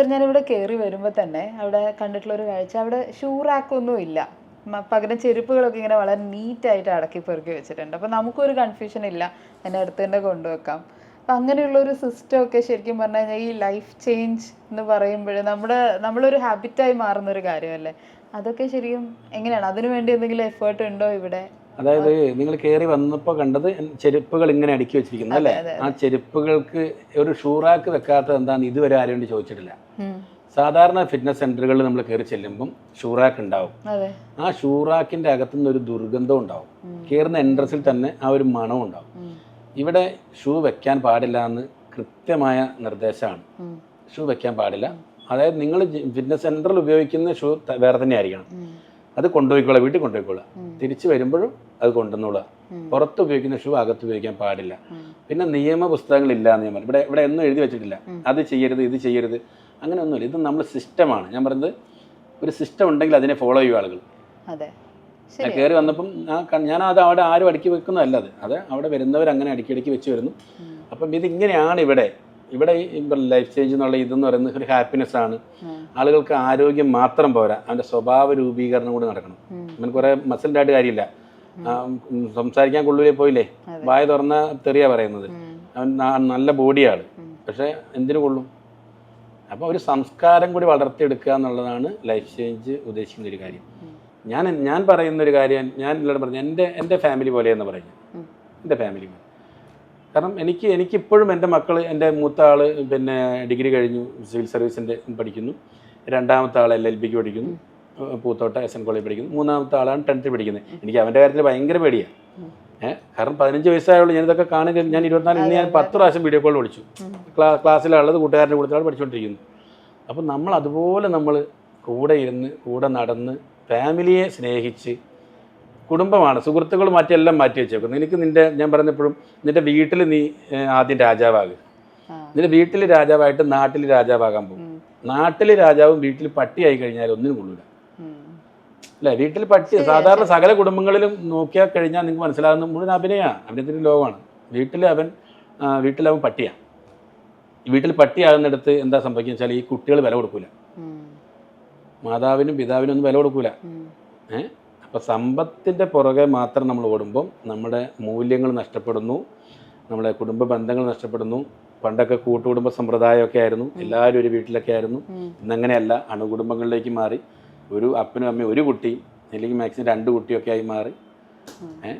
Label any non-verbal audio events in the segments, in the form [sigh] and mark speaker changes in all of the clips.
Speaker 1: Sir ഞാനിവിടെ കയറി വരുമ്പോൾ തന്നെ അവിടെ കണ്ടിട്ടുള്ള ഒരു കാഴ്ച. അവിടെ ഷൂ റാക്കൊന്നും ഇല്ല. പകരം ചെരുപ്പുകളൊക്കെ ഇങ്ങനെ വളരെ നീറ്റായിട്ട് അടക്കി പെറുക്കി വെച്ചിട്ടുണ്ട്. അപ്പോൾ നമുക്കൊരു കൺഫ്യൂഷൻ ഇല്ല. അതിന്റെ അടുത്ത് തന്നെ കൊണ്ടുവെക്കാം. അപ്പം അങ്ങനെയുള്ള ഒരു സിസ്റ്റം ഒക്കെ ശരിക്കും പറഞ്ഞു കഴിഞ്ഞാൽ ഈ ലൈഫ് ചേഞ്ച് എന്ന് പറയുമ്പോൾ നമ്മുടെ നമ്മളൊരു ഹാബിറ്റായി മാറുന്ന ഒരു കാര്യമല്ലേ? അതൊക്കെ ശരിക്കും എങ്ങനെയാണ്? അതിനു വേണ്ടി എന്തെങ്കിലും എഫേർട്ട് ഉണ്ടോ ഇവിടെ?
Speaker 2: അതായത് നിങ്ങൾ കയറി വന്നപ്പോൾ കണ്ടത് ചെരുപ്പുകൾ ഇങ്ങനെ അടുക്കി വെച്ചിരിക്കുന്നത് അല്ലേ? ആ ചെരുപ്പുകൾക്ക് ഒരു ഷൂറാക്ക് വെക്കാത്തത് എന്താന്ന് ഇതുവരെ ആരും കൊണ്ട് ചോദിച്ചിട്ടില്ല. സാധാരണ ഫിറ്റ്നസ് സെന്ററുകളിൽ നമ്മൾ കയറി ചെല്ലുമ്പം ഷൂറാക്ക് ഉണ്ടാവും. ആ ഷൂറാക്കിന്റെ അകത്തുനിന്ന് ഒരു ദുർഗന്ധം ഉണ്ടാവും. കയറുന്ന എൻട്രൻസിൽ തന്നെ ആ ഒരു മണവും ഉണ്ടാവും. ഇവിടെ ഷൂ വെക്കാൻ പാടില്ല എന്ന് കൃത്യമായ നിർദ്ദേശമാണ്. ഷൂ വെക്കാൻ പാടില്ല. അതായത് നിങ്ങൾ ഫിറ്റ്നസ് സെന്ററിൽ ഉപയോഗിക്കുന്ന ഷൂ വേറെ തന്നെ ആയിരിക്കണം. അത് കൊണ്ടുപോയിക്കോളാം വീട്ടിൽ കൊണ്ടുപോയിക്കോളാം. തിരിച്ചു വരുമ്പോഴും അത് കൊണ്ടുവന്നോളാം. പുറത്ത് ഉപയോഗിക്കുന്ന ഷൂ അകത്ത് ഉപയോഗിക്കാൻ പാടില്ല. പിന്നെ നിയമ പുസ്തകങ്ങളില്ല എന്ന് ഞാൻ പറഞ്ഞു. ഇവിടെ ഇവിടെ ഒന്നും എഴുതി വെച്ചിട്ടില്ല. അത് ചെയ്യരുത് ഇത് ചെയ്യരുത് അങ്ങനെ ഒന്നുമില്ല. ഇത് നമ്മൾ സിസ്റ്റമാണ്. ഞാൻ പറഞ്ഞത് ഒരു സിസ്റ്റം ഉണ്ടെങ്കിൽ അതിനെ ഫോളോ ചെയ്യും ആളുകൾ. കയറി വന്നപ്പം ഞാൻ അത് അവിടെ ആരും അടുക്കി വെക്കുന്നതല്ല അത്. അത് അവിടെ വരുന്നവർ അങ്ങനെ അടുക്കി അടുക്കി വെച്ച് വരുന്നു. അപ്പം ഇതിങ്ങനെയാണ് ഇവിടെ ഇവിടെ ഈ ലൈഫ് ചേഞ്ച് എന്നുള്ള ഇതെന്ന് പറയുന്നത് ഒരു ഹാപ്പിനെസ് ആണ്. ആളുകൾക്ക് ആരോഗ്യം മാത്രം പോരാ. അവന്റെ സ്വഭാവ രൂപീകരണം കൂടി നടക്കണം. അവന് കുറേ മസിലിന്റെ കാര്യമില്ല. സംസാരിക്കാൻ കൊള്ളൂലേ പോയില്ലേ? വായ തുറന്ന തെറിയാ പറയുന്നത്. അവൻ നല്ല ബോഡിയാണ് പക്ഷെ എന്തിനു കൊള്ളും? അപ്പോൾ ഒരു സംസ്കാരം കൂടി വളർത്തിയെടുക്കുക എന്നുള്ളതാണ് ലൈഫ് ചേഞ്ച് ഉദ്ദേശിക്കുന്ന ഒരു കാര്യം. ഞാൻ ഞാൻ പറയുന്ന ഒരു കാര്യം ഞാൻ എല്ലാവരും പറഞ്ഞു എന്റെ എന്റെ ഫാമിലി പോലെയെന്ന്
Speaker 1: പറയുന്നത്.
Speaker 2: എന്റെ ഫാമിലി പോലെ. കാരണം എനിക്ക് എനിക്കിപ്പോഴും എന്റെ മക്കൾ എന്റെ മൂത്ത ആൾ പിന്നെ ഡിഗ്രി കഴിഞ്ഞു സിവിൽ സർവീസിന്റെ പഠിക്കുന്നു. രണ്ടാമത്തെ ആൾ എൽ എൽ ബിക്ക് പഠിക്കുന്നു. പൂത്തോട്ട എസ് എൻ കോളേജ് പഠിക്കുന്നു. മൂന്നാമത്തെ ആളാണ് ടെൻത്തിൽ പഠിക്കുന്നത്. എനിക്ക് അവന്റെ കാര്യത്തിൽ ഭയങ്കര പേടിയാണ്. ഏഹ് കാരണം പതിനഞ്ച് വയസ്സായുള്ളൂ ഞാനിതൊക്കെ കാണുക ഞാൻ ഇരുപത്തിനാല് ഇന്ന് ഞാൻ പത്ത് പ്രാവശ്യം വീഡിയോ കോൾ വിളിച്ചു. ക്ലാ ക്ലാസ്സിലുള്ളത് കൂട്ടുകാരന്റെ കൂടുതലാണ് പഠിച്ചുകൊണ്ടിരിക്കുന്നു അപ്പം നമ്മൾ അതുപോലെ നമ്മൾ കൂടെ ഇരുന്ന് കൂടെ നടന്ന് ഫാമിലിയെ സ്നേഹിച്ച് കുടുംബമാണ്. സുഹൃത്തുക്കൾ മാറ്റി എല്ലാം മാറ്റി വെച്ചേക്കും എനിക്ക് നിന്റെ ഞാൻ പറഞ്ഞപ്പോഴും നിന്റെ വീട്ടിൽ നീ ആദ്യം രാജാവാകുക നിന്റെ വീട്ടിൽ രാജാവായിട്ട് നാട്ടിൽ രാജാവാകാൻ പോകും. നാട്ടിൽ രാജാവും വീട്ടിൽ പട്ടിയായി കഴിഞ്ഞാൽ ഒന്നിനും കൊള്ളൂല. അല്ലെ? വീട്ടിൽ പട്ടി സാധാരണ സകല കുടുംബങ്ങളിലും നോക്കിയാൽ കഴിഞ്ഞാൽ നിങ്ങൾക്ക് മനസ്സിലാകുന്ന മുഴുവൻ അഭിനയമാണ് അഭിനയത്തിന്റെ ലോകമാണ്. വീട്ടിൽ അവൻ വീട്ടിൽ അവൻ പട്ടിയാണ് വീട്ടിൽ പട്ടിയാകുന്നിടത്ത് എന്താ സംഭവിക്കുക വെച്ചാൽ ഈ കുട്ടികൾ വില കൊടുക്കൂല. മാതാവിനും പിതാവിനും ഒന്നും വില കൊടുക്കൂല. ഏഹ് അപ്പോൾ സമ്പത്തിന്റെ പുറകെ മാത്രം നമ്മൾ ഓടുമ്പം നമ്മുടെ മൂല്യങ്ങൾ നഷ്ടപ്പെടുന്നു നമ്മുടെ കുടുംബ ബന്ധങ്ങൾ നഷ്ടപ്പെടുന്നു പണ്ടൊക്കെ കൂട്ടുകുടുംബ സമ്പ്രദായമൊക്കെ ആയിരുന്നു എല്ലാവരും ഒരു വീട്ടിലൊക്കെ ആയിരുന്നു. ഇന്നങ്ങനെയല്ല അണുകുടുംബങ്ങളിലേക്ക് മാറി ഒരു അപ്പനും അമ്മയും ഒരു കുട്ടി അല്ലെങ്കിൽ മാക്സിമം രണ്ട് കുട്ടിയൊക്കെ ആയി മാറി. ഏ?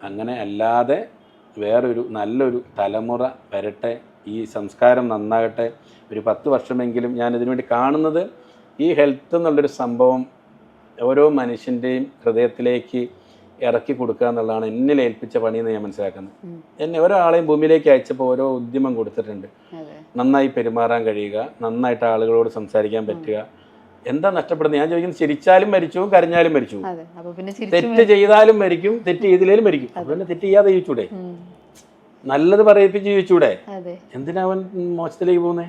Speaker 2: അങ്ങനെ അല്ലാതെ വേറൊരു നല്ലൊരു തലമുറ വരട്ടെ ഈ സംസ്കാരം നന്നാകട്ടെ. ഒരു പത്ത് വർഷമെങ്കിലും ഞാൻ ഇതിനുവേണ്ടി കാണുന്നത് ഈ ഹെൽത്ത് എന്നുള്ളൊരു സംഭവം ഓരോ മനുഷ്യന്റെയും ഹൃദയത്തിലേക്ക് ഇറക്കി കൊടുക്കുക എന്നുള്ളതാണ് എന്നിൽ ഏൽപ്പിച്ച പണിയെന്ന് ഞാൻ മനസ്സിലാക്കുന്നത്. എന്നെ ഒരാളെയും ഭൂമിയിലേക്ക് അയച്ചപ്പോൾ ഓരോ ഉദ്യമം കൊടുത്തിട്ടുണ്ട്. നന്നായി പെരുമാറാൻ കഴിയുക നന്നായിട്ട് ആളുകളോട് സംസാരിക്കാൻ പറ്റുക. എന്താ നഷ്ടപ്പെടുന്നത്? ഞാൻ ചോദിക്കുന്നത് ചിരിച്ചാലും മരിച്ചു കരഞ്ഞാലും മരിച്ചു. തെറ്റ് ചെയ്താലും മരിക്കും തെറ്റ് ചെയ്തില്ലേലും മരിക്കും. അപ്പൊ പിന്നെ തെറ്റ് ചെയ്യാതെ ജീവിച്ചൂടെ. നല്ലത് പറയിപ്പിച്ച് ജീവിച്ചൂടെ? എന്തിനാ അവൻ മോശത്തിലേക്ക് പോകുന്നേ?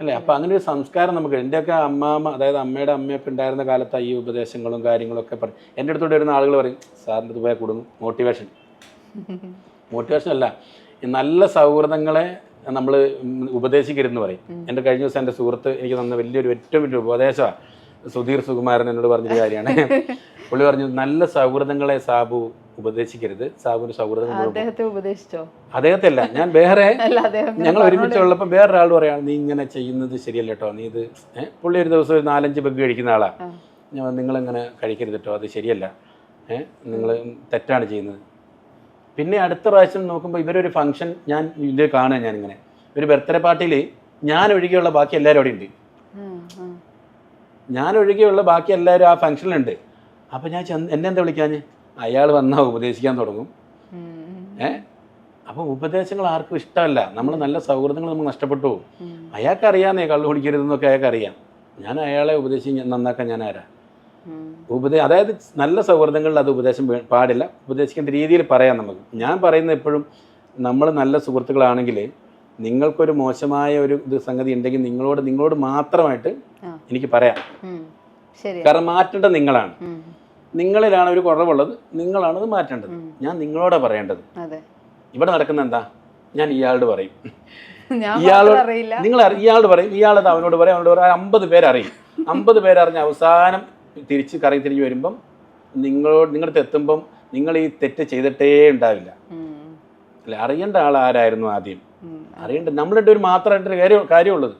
Speaker 2: അല്ലേ? അപ്പം അങ്ങനെ ഒരു സംസ്കാരം നമുക്ക് എന്റെയൊക്കെ അമ്മാമ്മ അതായത് അമ്മയുടെ അമ്മയൊക്കെ ഉണ്ടായിരുന്ന കാലത്ത് ഈ ഉപദേശങ്ങളും കാര്യങ്ങളൊക്കെ പറയും എന്റെ അടുത്തോട്ട് വരുന്ന ആളുകൾ പറയും സാറിന്റെ അടുത്ത് പോയാൽ മോട്ടിവേഷൻ മോട്ടിവേഷൻ അല്ല. നല്ല സൗഹൃദങ്ങളെ നമ്മൾ ഉപദേശിക്കരുതെന്ന് പറയും. എന്റെ കഴിഞ്ഞ ദിവസം എന്റെ സുഹൃത്ത് എനിക്ക് തന്ന വലിയൊരു ഏറ്റവും വലിയ ഉപദേശമാണ് സുധീർ സുകുമാരൻ എന്നോട് പറഞ്ഞൊരു കാര്യമാണ്. പുള്ളി പറഞ്ഞു നല്ല സൗഹൃദങ്ങളെ സാബു ഉപദേശിക്കരുത്. സാബുവിന് സൗഹൃദം
Speaker 1: അദ്ദേഹത്തെ ഉപദേശിച്ചോ?
Speaker 2: അദ്ദേഹത്തെ അല്ല ഞാൻ വേറെ [laughs] ഞങ്ങൾ ഒരുമിച്ചുള്ളപ്പോൾ വേറൊരാൾ പറയാണ് നീ ഇങ്ങനെ ചെയ്യുന്നത് ശരിയല്ല കേട്ടോ നീ ഇത്? പുള്ളി ഒരു ദിവസം ഒരു നാലഞ്ച് ബഗ് കഴിക്കുന്ന ആളാ.
Speaker 1: നിങ്ങൾ
Speaker 2: ഞാൻ നിങ്ങളിങ്ങനെ കഴിക്കരുത് കേട്ടോ അത് ശരിയല്ല. ഏഹ് നിങ്ങൾ തെറ്റാണ് ചെയ്യുന്നത്. പിന്നെ അടുത്ത പ്രാവശ്യം നോക്കുമ്പോൾ ഇവരൊരു ഫംഗ്ഷൻ ഞാൻ ഇത് കാണുക ഞാനിങ്ങനെ. ഒരു ബർത്ത്ഡേ പാർട്ടിയിൽ ഞാൻ ഒഴികെയുള്ള ബാക്കി എല്ലാവരും അവിടെ ഉണ്ട്. ഞാൻ ഒഴികെയുള്ള ബാക്കി എല്ലാവരും ആ ഫംഗ്ഷനിലുണ്ട്. അപ്പോൾ ഞാൻ എന്നെ എന്താ വിളിക്കാഞ്ഞ്? അയാൾ വന്നാൽ ഉപദേശിക്കാൻ തുടങ്ങും. ഏ? അപ്പോൾ ഉപദേശങ്ങൾ ആർക്കും ഇഷ്ടമല്ല. നമ്മൾ നല്ല സൗഹൃദങ്ങൾ നമുക്ക് നഷ്ടപ്പെട്ടു പോകും.
Speaker 1: ഉം.
Speaker 2: അയാൾക്ക് അറിയാന്നേ കള്ളു കുടിക്കരുതെന്നൊക്കെ അയാൾക്ക് അറിയാം. ഞാൻ അയാളെ ഉപദേശിച്ച് നന്നാക്കാൻ ഞാൻ ആരാ. ഉപദേ അതായത് നല്ല സൗഹൃദങ്ങളിൽ അത് ഉപദേശം പാടില്ല. ഉപദേശിക്കേണ്ട രീതിയിൽ പറയാം നമുക്ക്. ഞാൻ പറയുന്നത് എപ്പോഴും നമ്മൾ നല്ല സുഹൃത്തുക്കളാണെങ്കിൽ നിങ്ങൾക്കൊരു മോശമായ ഒരു ഇത് സംഗതി ഉണ്ടെങ്കിൽ നിങ്ങളോട് നിങ്ങളോട് മാത്രമായിട്ട്. എനിക്ക് പറയാം. കാരണം മാറ്റേണ്ടത് നിങ്ങളാണ്. നിങ്ങളിലാണ് ഒരു കുറവുള്ളത് നിങ്ങളാണത് മാറ്റേണ്ടത്. ഞാൻ നിങ്ങളോട് പറയേണ്ടത്. ഇവിടെ നടക്കുന്ന എന്താ? ഞാൻ ഇയാളോട് പറയും. [laughs] ഇയാളോട് നിങ്ങൾ ഇയാളോട് പറയും. ഇയാളത് അവനോട് പറയും അവനോട് പറയാം. അമ്പത് പേരറിയും അമ്പത് പേരറിഞ്ഞ് അവസാനം തിരിച്ച് കറങ്ങി തിരിഞ്ഞ് വരുമ്പം നിങ്ങളോട് നിങ്ങളുടെ എത്തുമ്പം നിങ്ങൾ ഈ തെറ്റ് ചെയ്തിട്ടേ ഉണ്ടാവില്ല. അല്ല? അറിയേണ്ട ആൾ ആരായിരുന്നു ആദ്യം? അറിയേണ്ട നമ്മളുടെ ഒരു മാത്രമായിട്ടൊരു കാര്യം കാര്യമുള്ളത്.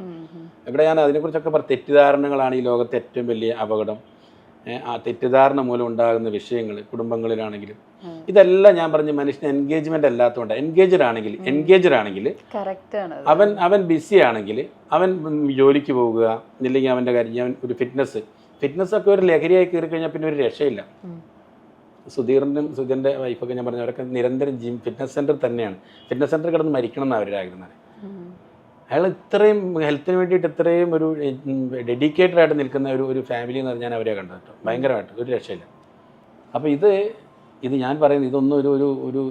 Speaker 2: ഇവിടെ ഞാൻ അതിനെക്കുറിച്ചൊക്കെ പറ തെറ്റിദ്ധാരണകളാണ് ഈ ലോകത്തെ ഏറ്റവും വലിയ അപകടം. ആ തെറ്റിദ്ധാരണ മൂലം ഉണ്ടാകുന്ന വിഷയങ്ങൾ കുടുംബങ്ങളിലാണെങ്കിലും. ഇതെല്ലാം ഞാൻ പറഞ്ഞ മനുഷ്യന് എൻഗേജ്മെന്റ് അല്ലാത്തതുകൊണ്ട് എൻഗേജഡ് ആണെങ്കിൽ എൻഗേജഡ് ആണെങ്കിൽ അവൻ അവൻ ബിസി ആണെങ്കിൽ അവൻ ജോലിക്ക് പോകുക ഇല്ലെങ്കിൽ അവന്റെ കാര്യം അവൻ ഒരു ഫിറ്റ്നസ് ഫിറ്റ്നസ് ഒക്കെ ഒരു ലഹരിയായി കയറി കഴിഞ്ഞാൽ പിന്നെ ഒരു രക്ഷയില്ല. സുധീറിനും സുധീറിന്റെ വൈഫൊക്കെ ഞാൻ പറഞ്ഞു അവരൊക്കെ നിരന്തരം ജിം ഫിറ്റ്നസ് സെന്റർ തന്നെയാണ്. ഫിറ്റ്നസ് സെന്റർ കിടന്ന് മരിക്കണം എന്നാണ് അവരുടെ ആഗ്രഹം. അയാൾ ഇത്രയും ഹെൽത്തിന് വേണ്ടിയിട്ട് ഇത്രയും ഒരു ഡെഡിക്കേറ്റഡ് ആയിട്ട് നിൽക്കുന്ന ഒരു ഒരു ഫാമിലി എന്ന് പറഞ്ഞാൽ ഞാൻ അവരെ കണ്ടത് ഭയങ്കരമായിട്ട് ഒരു രക്ഷയില്ല. അപ്പോൾ ഇത് ഇത് ഞാൻ പറയുന്നത് ഇതൊന്നും ഒരു ഒരു ഒരു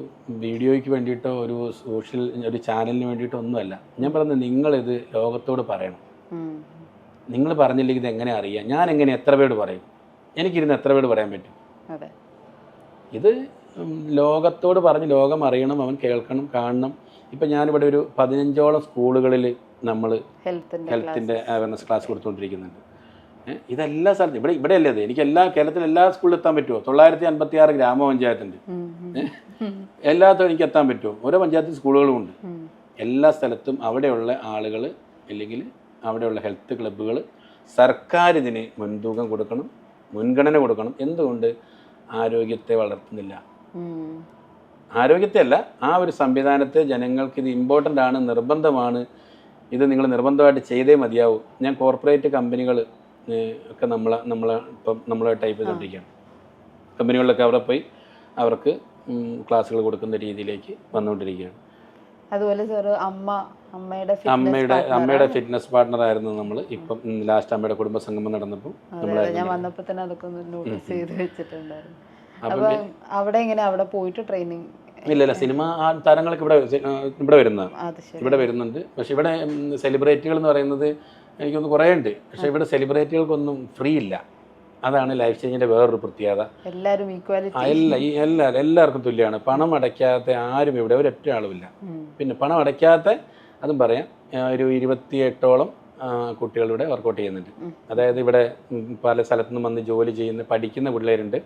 Speaker 2: വീഡിയോയ്ക്ക് വേണ്ടിയിട്ടോ ഒരു സോഷ്യൽ ഒരു ചാനലിന് വേണ്ടിയിട്ടോ ഒന്നുമല്ല. ഞാൻ പറയുന്നത് നിങ്ങളിത് ലോകത്തോട് പറയണം. നിങ്ങൾ പറഞ്ഞില്ലെങ്കിൽ ഇത് എങ്ങനെ അറിയാം? ഞാൻ എങ്ങനെ എത്ര പേര് പറയും? എനിക്കിരുന്ന് എത്ര പേര് പറയാൻ പറ്റും? ഇത് ലോകത്തോട് പറഞ്ഞ് ലോകം അറിയണം അവൻ കേൾക്കണം കാണണം. ഇപ്പം ഞാനിവിടെ ഒരു പതിനഞ്ചോളം സ്കൂളുകളിൽ നമ്മൾ
Speaker 1: ഹെൽത്തിന്റെ
Speaker 2: ഹെൽത്തിന്റെ അവയർനെസ് ക്ലാസ് കൊടുത്തുകൊണ്ടിരിക്കുന്നുണ്ട്. ഇതെല്ലാ സ്ഥലത്തും ഇവിടെ ഇവിടെ അല്ലേ അത്? എനിക്ക് എല്ലാ കേരളത്തിൽ എല്ലാ സ്കൂളിൽ എത്താൻ പറ്റുമോ? തൊള്ളായിരത്തി അൻപത്തി ആറ് ഗ്രാമപഞ്ചായത്തുണ്ട് എല്ലാത്തും എനിക്ക് എത്താൻ പറ്റുമോ? ഓരോ പഞ്ചായത്തിൽ സ്കൂളുകളും ഉണ്ട്. എല്ലാ സ്ഥലത്തും അവിടെയുള്ള ആളുകൾ അല്ലെങ്കിൽ അവിടെയുള്ള ഹെൽത്ത് ക്ലബ്ബുകൾ സർക്കാർ ഇതിന് മുൻതൂക്കം കൊടുക്കണം മുൻഗണന കൊടുക്കണം. എന്തുകൊണ്ട്? ആരോഗ്യത്തെ വളർത്തുന്നില്ല. ആരോഗ്യത്തെ അല്ല ആ ഒരു സംവിധാനത്തെ ജനങ്ങൾക്ക് ഇത് ഇമ്പോർട്ടന്റ് ആണ് നിർബന്ധമാണ്. ഇത് നിങ്ങൾ നിർബന്ധമായിട്ട് ചെയ്തേ മതിയാവൂ. ഞാൻ കോർപ്പറേറ്റ് കമ്പനികൾ ഒക്കെ നമ്മളെ നമ്മളെ ഇപ്പം നമ്മളെ ടൈപ്പ് ചെയ്തുകൊണ്ടിരിക്കുകയാണ് കമ്പനികളിലൊക്കെ അവിടെ പോയി അവർക്ക് ക്ലാസ്സുകൾ കൊടുക്കുന്ന രീതിയിലേക്ക് വന്നുകൊണ്ടിരിക്കുകയാണ്
Speaker 1: അതുപോലെ സാർ അമ്മ അമ്മയുടെ
Speaker 2: അമ്മയുടെ അമ്മയുടെ ഫിറ്റ്നസ് പാർട്ണർ ആയിരുന്നു നമ്മൾ. ഇപ്പം ലാസ്റ്റ് അമ്മയുടെ കുടുംബ സംഗമം നടന്നപ്പോൾ
Speaker 1: ഞാൻ വന്നപ്പോൾ തന്നെ അതൊക്കെ ഒന്ന് നോട്ടീസ് ചെയ്ത് വെച്ചിട്ടുണ്ടായിരുന്നു.
Speaker 2: അപ്പം
Speaker 1: അവിടെ എങ്ങനെ? അവിടെ പോയിട്ട് ട്രെയിനിങ്
Speaker 2: ഇല്ല ഇല്ല സിനിമ ആ താരങ്ങളൊക്കെ ഇവിടെ ഇവിടെ
Speaker 1: വരുന്ന
Speaker 2: ഇവിടെ വരുന്നുണ്ട്. പക്ഷെ ഇവിടെ സെലിബ്രിറ്റികൾ എന്ന് പറയുന്നത് എനിക്കൊന്ന് കുറേ ഉണ്ട് പക്ഷെ ഇവിടെ സെലിബ്രിറ്റികൾക്കൊന്നും ഫ്രീ ഇല്ല. അതാണ് ലൈഫ് ചേഞ്ചിന്റെ വേറൊരു പ്രത്യേകത. എല്ലാവരും എല്ലാവരും എല്ലാവർക്കും തുല്യമാണ് പണം അടയ്ക്കാത്ത ആരും ഇവിടെ ഒരൊറ്റ ആളുമില്ല. പിന്നെ പണം അടയ്ക്കാത്ത അതും പറയാം ഒരു ഇരുപത്തിയെട്ടോളം കുട്ടികളിവിടെ വർക്കൗട്ട് ചെയ്യുന്നുണ്ട്. അതായത് ഇവിടെ പല സ്ഥലത്തു നിന്നും വന്ന് ജോലി ചെയ്യുന്ന പഠിക്കുന്ന പിള്ളേരുണ്ട്.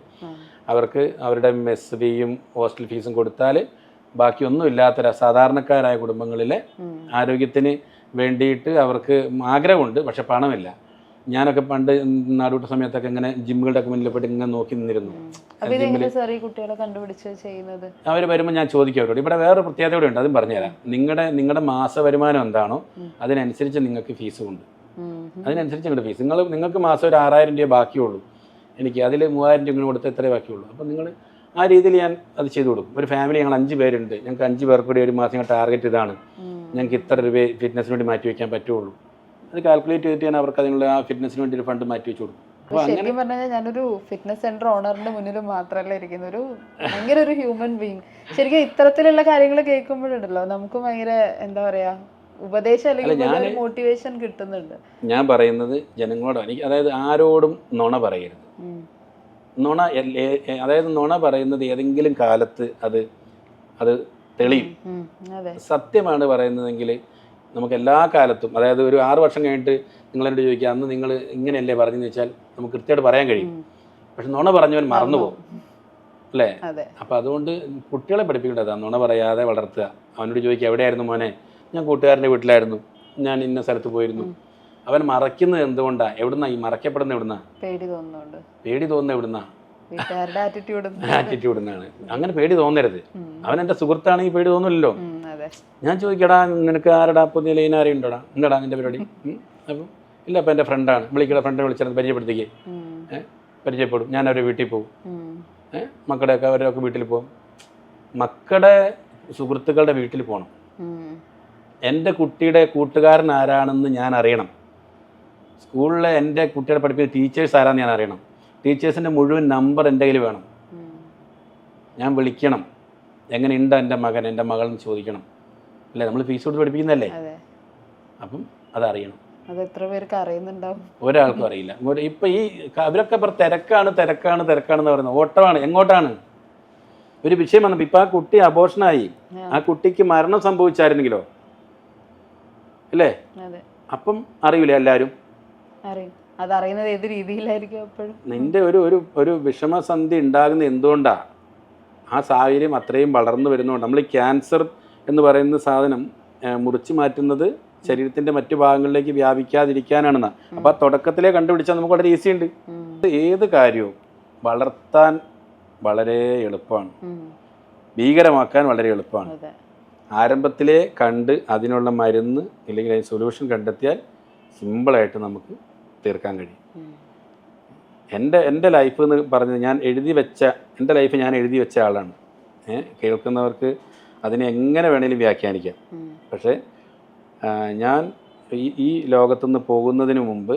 Speaker 2: അവർക്ക് അവരുടെ മെസ് ഫീയും ഹോസ്റ്റൽ ഫീസും കൊടുത്താൽ ബാക്കിയൊന്നും ഇല്ലാത്ത സാധാരണക്കാരായ കുടുംബങ്ങളിലെ ആരോഗ്യത്തിന് വേണ്ടിയിട്ട് അവർക്ക് ആഗ്രഹമുണ്ട് പക്ഷെ പണമില്ല. ഞാനൊക്കെ പണ്ട് നാടുവിട്ട സമയത്തൊക്കെ ഇങ്ങനെ ജിമ്മുകളുടെ ഒക്കെ മുന്നിൽ പോയിട്ട് ഇങ്ങനെ നോക്കി നിന്നിരുന്നു. അവർ വരുമ്പോൾ ഞാൻ ചോദിക്കും അവരോട്. ഇവിടെ വേറെ പ്രത്യേകത കൂടെ ഉണ്ട് അതും പറഞ്ഞുതരാം. നിങ്ങളുടെ നിങ്ങളുടെ മാസ വരുമാനം എന്താണോ അതിനനുസരിച്ച് നിങ്ങൾക്ക് ഫീസും ഉണ്ട് അതിനനുസരിച്ച് നിങ്ങളുടെ ഫീസ്. നിങ്ങൾ നിങ്ങൾക്ക് മാസം ഒരു ആറായിരം രൂപ ബാക്കിയുള്ളൂ. എനിക്ക് അതിൽ മൂവായിരം രൂപ കൊടുത്ത് എത്രയേ ബാക്കിയുള്ളൂ. അപ്പം നിങ്ങൾ ആ രീതിയിൽ ഞാൻ അത് ചെയ്തു കൊടുക്കും. ഒരു ഫാമിലി ഞങ്ങൾ അഞ്ച് പേരുണ്ട്. ഞങ്ങൾക്ക് അഞ്ച് പേർക്ക് കൂടി ഒരു മാസം ടാർഗറ്റ് ഇതാണ്. ഞങ്ങൾക്ക് ഇത്ര രൂപ ഫിറ്റ്നസിന് വേണ്ടി മാറ്റി വയ്ക്കാൻ പറ്റുള്ളൂ. അത് കാൽക്കുലേറ്റ് ചെയ്തിട്ട് ഞാൻ അവർക്ക് അതിനുള്ള ആ ഫിറ്റ്നസിന് വേണ്ടി ഒരു ഫണ്ട് മാറ്റി വെച്ച് കൊടുക്കും
Speaker 1: ശരിക്കും പറഞ്ഞാൽ ഞാനൊരു ഫിറ്റ്നസ് സെന്റർ ഓണറിന്റെ മുന്നിൽ മാത്രമല്ല ഇരിക്കുന്ന ഒരു ഭയങ്കര ഒരു ഹ്യൂമൻ ബീങ് ശരിക്കും ഇത്തരത്തിലുള്ള കാര്യങ്ങൾ കേൾക്കുമ്പോഴുണ്ടല്ലോ. നമുക്ക് ഭയങ്കര എന്താ പറയാ ഉപദേശം അല്ലെങ്കിൽ മോട്ടിവേഷൻ കിട്ടുന്നുണ്ട്.
Speaker 2: ഞാൻ പറയുന്നത് ജനങ്ങളോട് എനിക്ക് അതായത് ആരോടും നുണ പറയരുത്. നുണ അതായത് നുണ പറയുന്നത് ഏതെങ്കിലും കാലത്ത് അത് അത് തെളിയും. സത്യമാണ് പറയുന്നതെങ്കിൽ നമുക്ക് എല്ലാ കാലത്തും അതായത് ഒരു ആറ് വർഷം കഴിഞ്ഞിട്ട് നിങ്ങളെന്നോട് ചോദിക്കുക അന്ന് നിങ്ങൾ ഇങ്ങനെയല്ലേ പറഞ്ഞെന്ന് വെച്ചാൽ നമുക്ക് കൃത്യമായിട്ട് പറയാൻ കഴിയും. പക്ഷെ നുണ പറഞ്ഞവൻ മറന്നുപോകും അല്ലേ? അപ്പം അതുകൊണ്ട് കുട്ടികളെ പഠിപ്പിക്കേണ്ടതാണ് നുണ പറയാതെ വളർത്തുക. അവനോട് ചോദിക്കുക എവിടെയായിരുന്നു മോനെ? ഞാൻ കൂട്ടുകാരന്റെ വീട്ടിലായിരുന്നു. ഞാൻ ഇന്ന സ്ഥലത്ത് പോയിരുന്നു. അവൻ മറയ്ക്കുന്നത് എന്തുകൊണ്ടാണ് എവിടുന്നാ? ഈ മറയ്ക്കപ്പെടുന്ന എവിടുന്നാ?
Speaker 1: പേടി തോന്നുന്നുണ്ട്.
Speaker 2: പേടി തോന്നുന്ന എവിടുന്നാ?
Speaker 1: ആറ്റിറ്റ്യൂഡ്
Speaker 2: ആറ്റിറ്റ്യൂഡ് നിന്നാണ് അങ്ങനെ പേടി തോന്നരുത്. അവൻ എന്റെ സുഹൃത്താണെങ്കിൽ പേടി തോന്നില്ലല്ലോ. ഞാൻ ചോദിക്കടാ നിനക്ക് ആരടാ? പുതിയ ലൈൻ ആരെയുണ്ടോടാ എന്താടാ നിന്റെ പരിപാടി? അപ്പൊ ഇല്ല അപ്പം എന്റെ ഫ്രണ്ടാണ്. വിളിക്കട ഫ്രണ്ടിനെ വിളിച്ചിട്ട് പരിചയപ്പെടുത്തിക്കേ. പരിചയപ്പെടും. ഞാൻ അവരുടെ വീട്ടിൽ പോകും. ഏഹ് മക്കളുടെയൊക്കെ അവരൊക്കെ വീട്ടിൽ പോകും. മക്കളുടെ സുഹൃത്തുക്കളുടെ വീട്ടിൽ പോകണം. എന്റെ കുട്ടിയുടെ കൂട്ടുകാരൻ ആരാണെന്ന് ഞാൻ അറിയണം. സ്കൂളിലെ എന്റെ കുട്ടിയുടെ പഠിപ്പിക്കുന്ന ടീച്ചേഴ്സ് ആരാന്ന് ഞാൻ അറിയണം. ടീച്ചേഴ്സിന്റെ മുഴുവൻ നമ്പർ എന്റെ കയ്യിൽ വേണം. ഞാൻ വിളിക്കണം. എങ്ങനെയുണ്ട് എന്റെ മകൻ? എന്റെ മകൾ എന്ന് ചോദിക്കണം. അല്ലേ? നമ്മൾ ഫീസ് കൊടുത്ത് പഠിപ്പിക്കുന്നതല്ലേ? അപ്പം അതറിയണം.
Speaker 1: അത് എത്ര പേർക്ക് അറിയുന്നുണ്ടാവും?
Speaker 2: ഒരാൾക്കും അറിയില്ല. ഇപ്പൊ ഈ അവരൊക്കെ ഇപ്പൊ തിരക്കാണ് തിരക്കാണ് തിരക്കാണെന്ന് പറയുന്നത്. ഓട്ടമാണ്. എങ്ങോട്ടാണ്? ഒരു വിഷയം വന്നപ്പോൾ ഇപ്പം ആ കുട്ടി അബോഷനായി
Speaker 1: ആ.
Speaker 2: കുട്ടിക്ക് മരണം സംഭവിച്ചായിരുന്നെങ്കിലോ? അല്ലേ? അപ്പം അറിയില്ല എല്ലാവരും
Speaker 1: അറിയും. അതറിയുന്നത് ഏത് രീതിയിലായിരിക്കും അപ്പോഴും
Speaker 2: നിന്റെ ഒരു ഒരു ഒരു വിഷമസന്ധി ഉണ്ടാകുന്ന എന്തുകൊണ്ടാണ് ആ സാഹചര്യം അത്രയും വളർന്നു വരുന്നതുകൊണ്ട്. നമ്മൾ ക്യാൻസർ എന്ന് പറയുന്ന സാധനം മുറിച്ച് മാറ്റുന്നത് ശരീരത്തിന്റെ മറ്റു ഭാഗങ്ങളിലേക്ക് വ്യാപിക്കാതിരിക്കാനാണെന്ന്. അപ്പൊ ആ തുടക്കത്തിലേ കണ്ടുപിടിച്ചാൽ നമുക്ക് വളരെ ഈസി ഉണ്ട്. ഏത് കാര്യവും വളർത്താൻ വളരെ എളുപ്പമാണ്. ഭീകരമാക്കാൻ വളരെ എളുപ്പമാണ്. ആരംഭത്തിലെ കണ്ട് അതിനുള്ള മരുന്ന് അല്ലെങ്കിൽ അതിന് സൊല്യൂഷൻ കണ്ടെത്തിയാൽ സിമ്പിളായിട്ട് നമുക്ക് തീർക്കാൻ കഴിയും. എന്റെ എന്റെ ലൈഫ് എന്ന് പറഞ്ഞത് ഞാൻ എഴുതി വെച്ച എന്റെ ലൈഫ് ഞാൻ എഴുതി വെച്ച ആളാണ്. കേൾക്കുന്നവർക്ക് അതിനെ എങ്ങനെ വേണേലും വ്യാഖ്യാനിക്കാം. പക്ഷേ ഞാൻ ഈ ഈ ലോകത്തുനിന്ന് പോകുന്നതിന് മുമ്പ്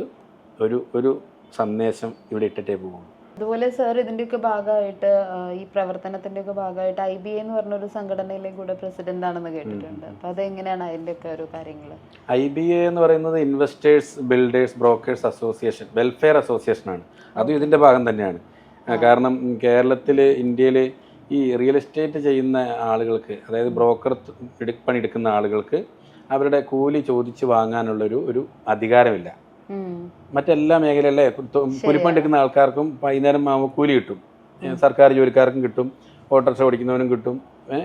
Speaker 2: ഒരു ഒരു സന്ദേശം ഇവിടെ ഇട്ടിട്ടേ പോകുള്ളൂ.
Speaker 1: അതുപോലെ സാർ ഇതിന്റെയൊക്കെ ഭാഗമായിട്ട് ഈ പ്രവർത്തനത്തിന്റെ ഒക്കെ ഭാഗമായിട്ട് ഐ ബി എന്ന് എന്ന് പറഞ്ഞൊരു സംഘടനയിലെ കൂടെ പ്രസിഡന്റ് ആണെന്ന് കേട്ടിട്ടുണ്ട്. അപ്പോൾ അതെങ്ങനെയാണ് അതിന്റെ ഒക്കെ ഒരു കാര്യങ്ങൾ
Speaker 2: ഐ ബി എ എന്ന് പറയുന്നത് investors builders brokers association welfare association ആണ്. അതും ഇതിന്റെ ഭാഗം തന്നെയാണ്. കാരണം കേരളത്തിൽ ഇന്ത്യയിൽ ഈ റിയൽ എസ്റ്റേറ്റ് ചെയ്യുന്ന ആളുകൾക്ക് അതായത് ബ്രോക്കർ പണിയെടുക്കുന്ന ആളുകൾക്ക് അവരുടെ കൂലി ചോദിച്ചു വാങ്ങാനുള്ള ഒരു അധികാരമില്ല. മറ്റെല്ലാ മേഖലയിലെ കൂലിപ്പണിയെടുക്കുന്ന ആൾക്കാർക്കും വൈകുന്നേരം ആകുമ്പോൾ കൂലി കിട്ടും. സർക്കാർ ജോലിക്കാർക്കും കിട്ടും ഓട്ടോറിക്ഷ ഓടിക്കുന്നവനും കിട്ടും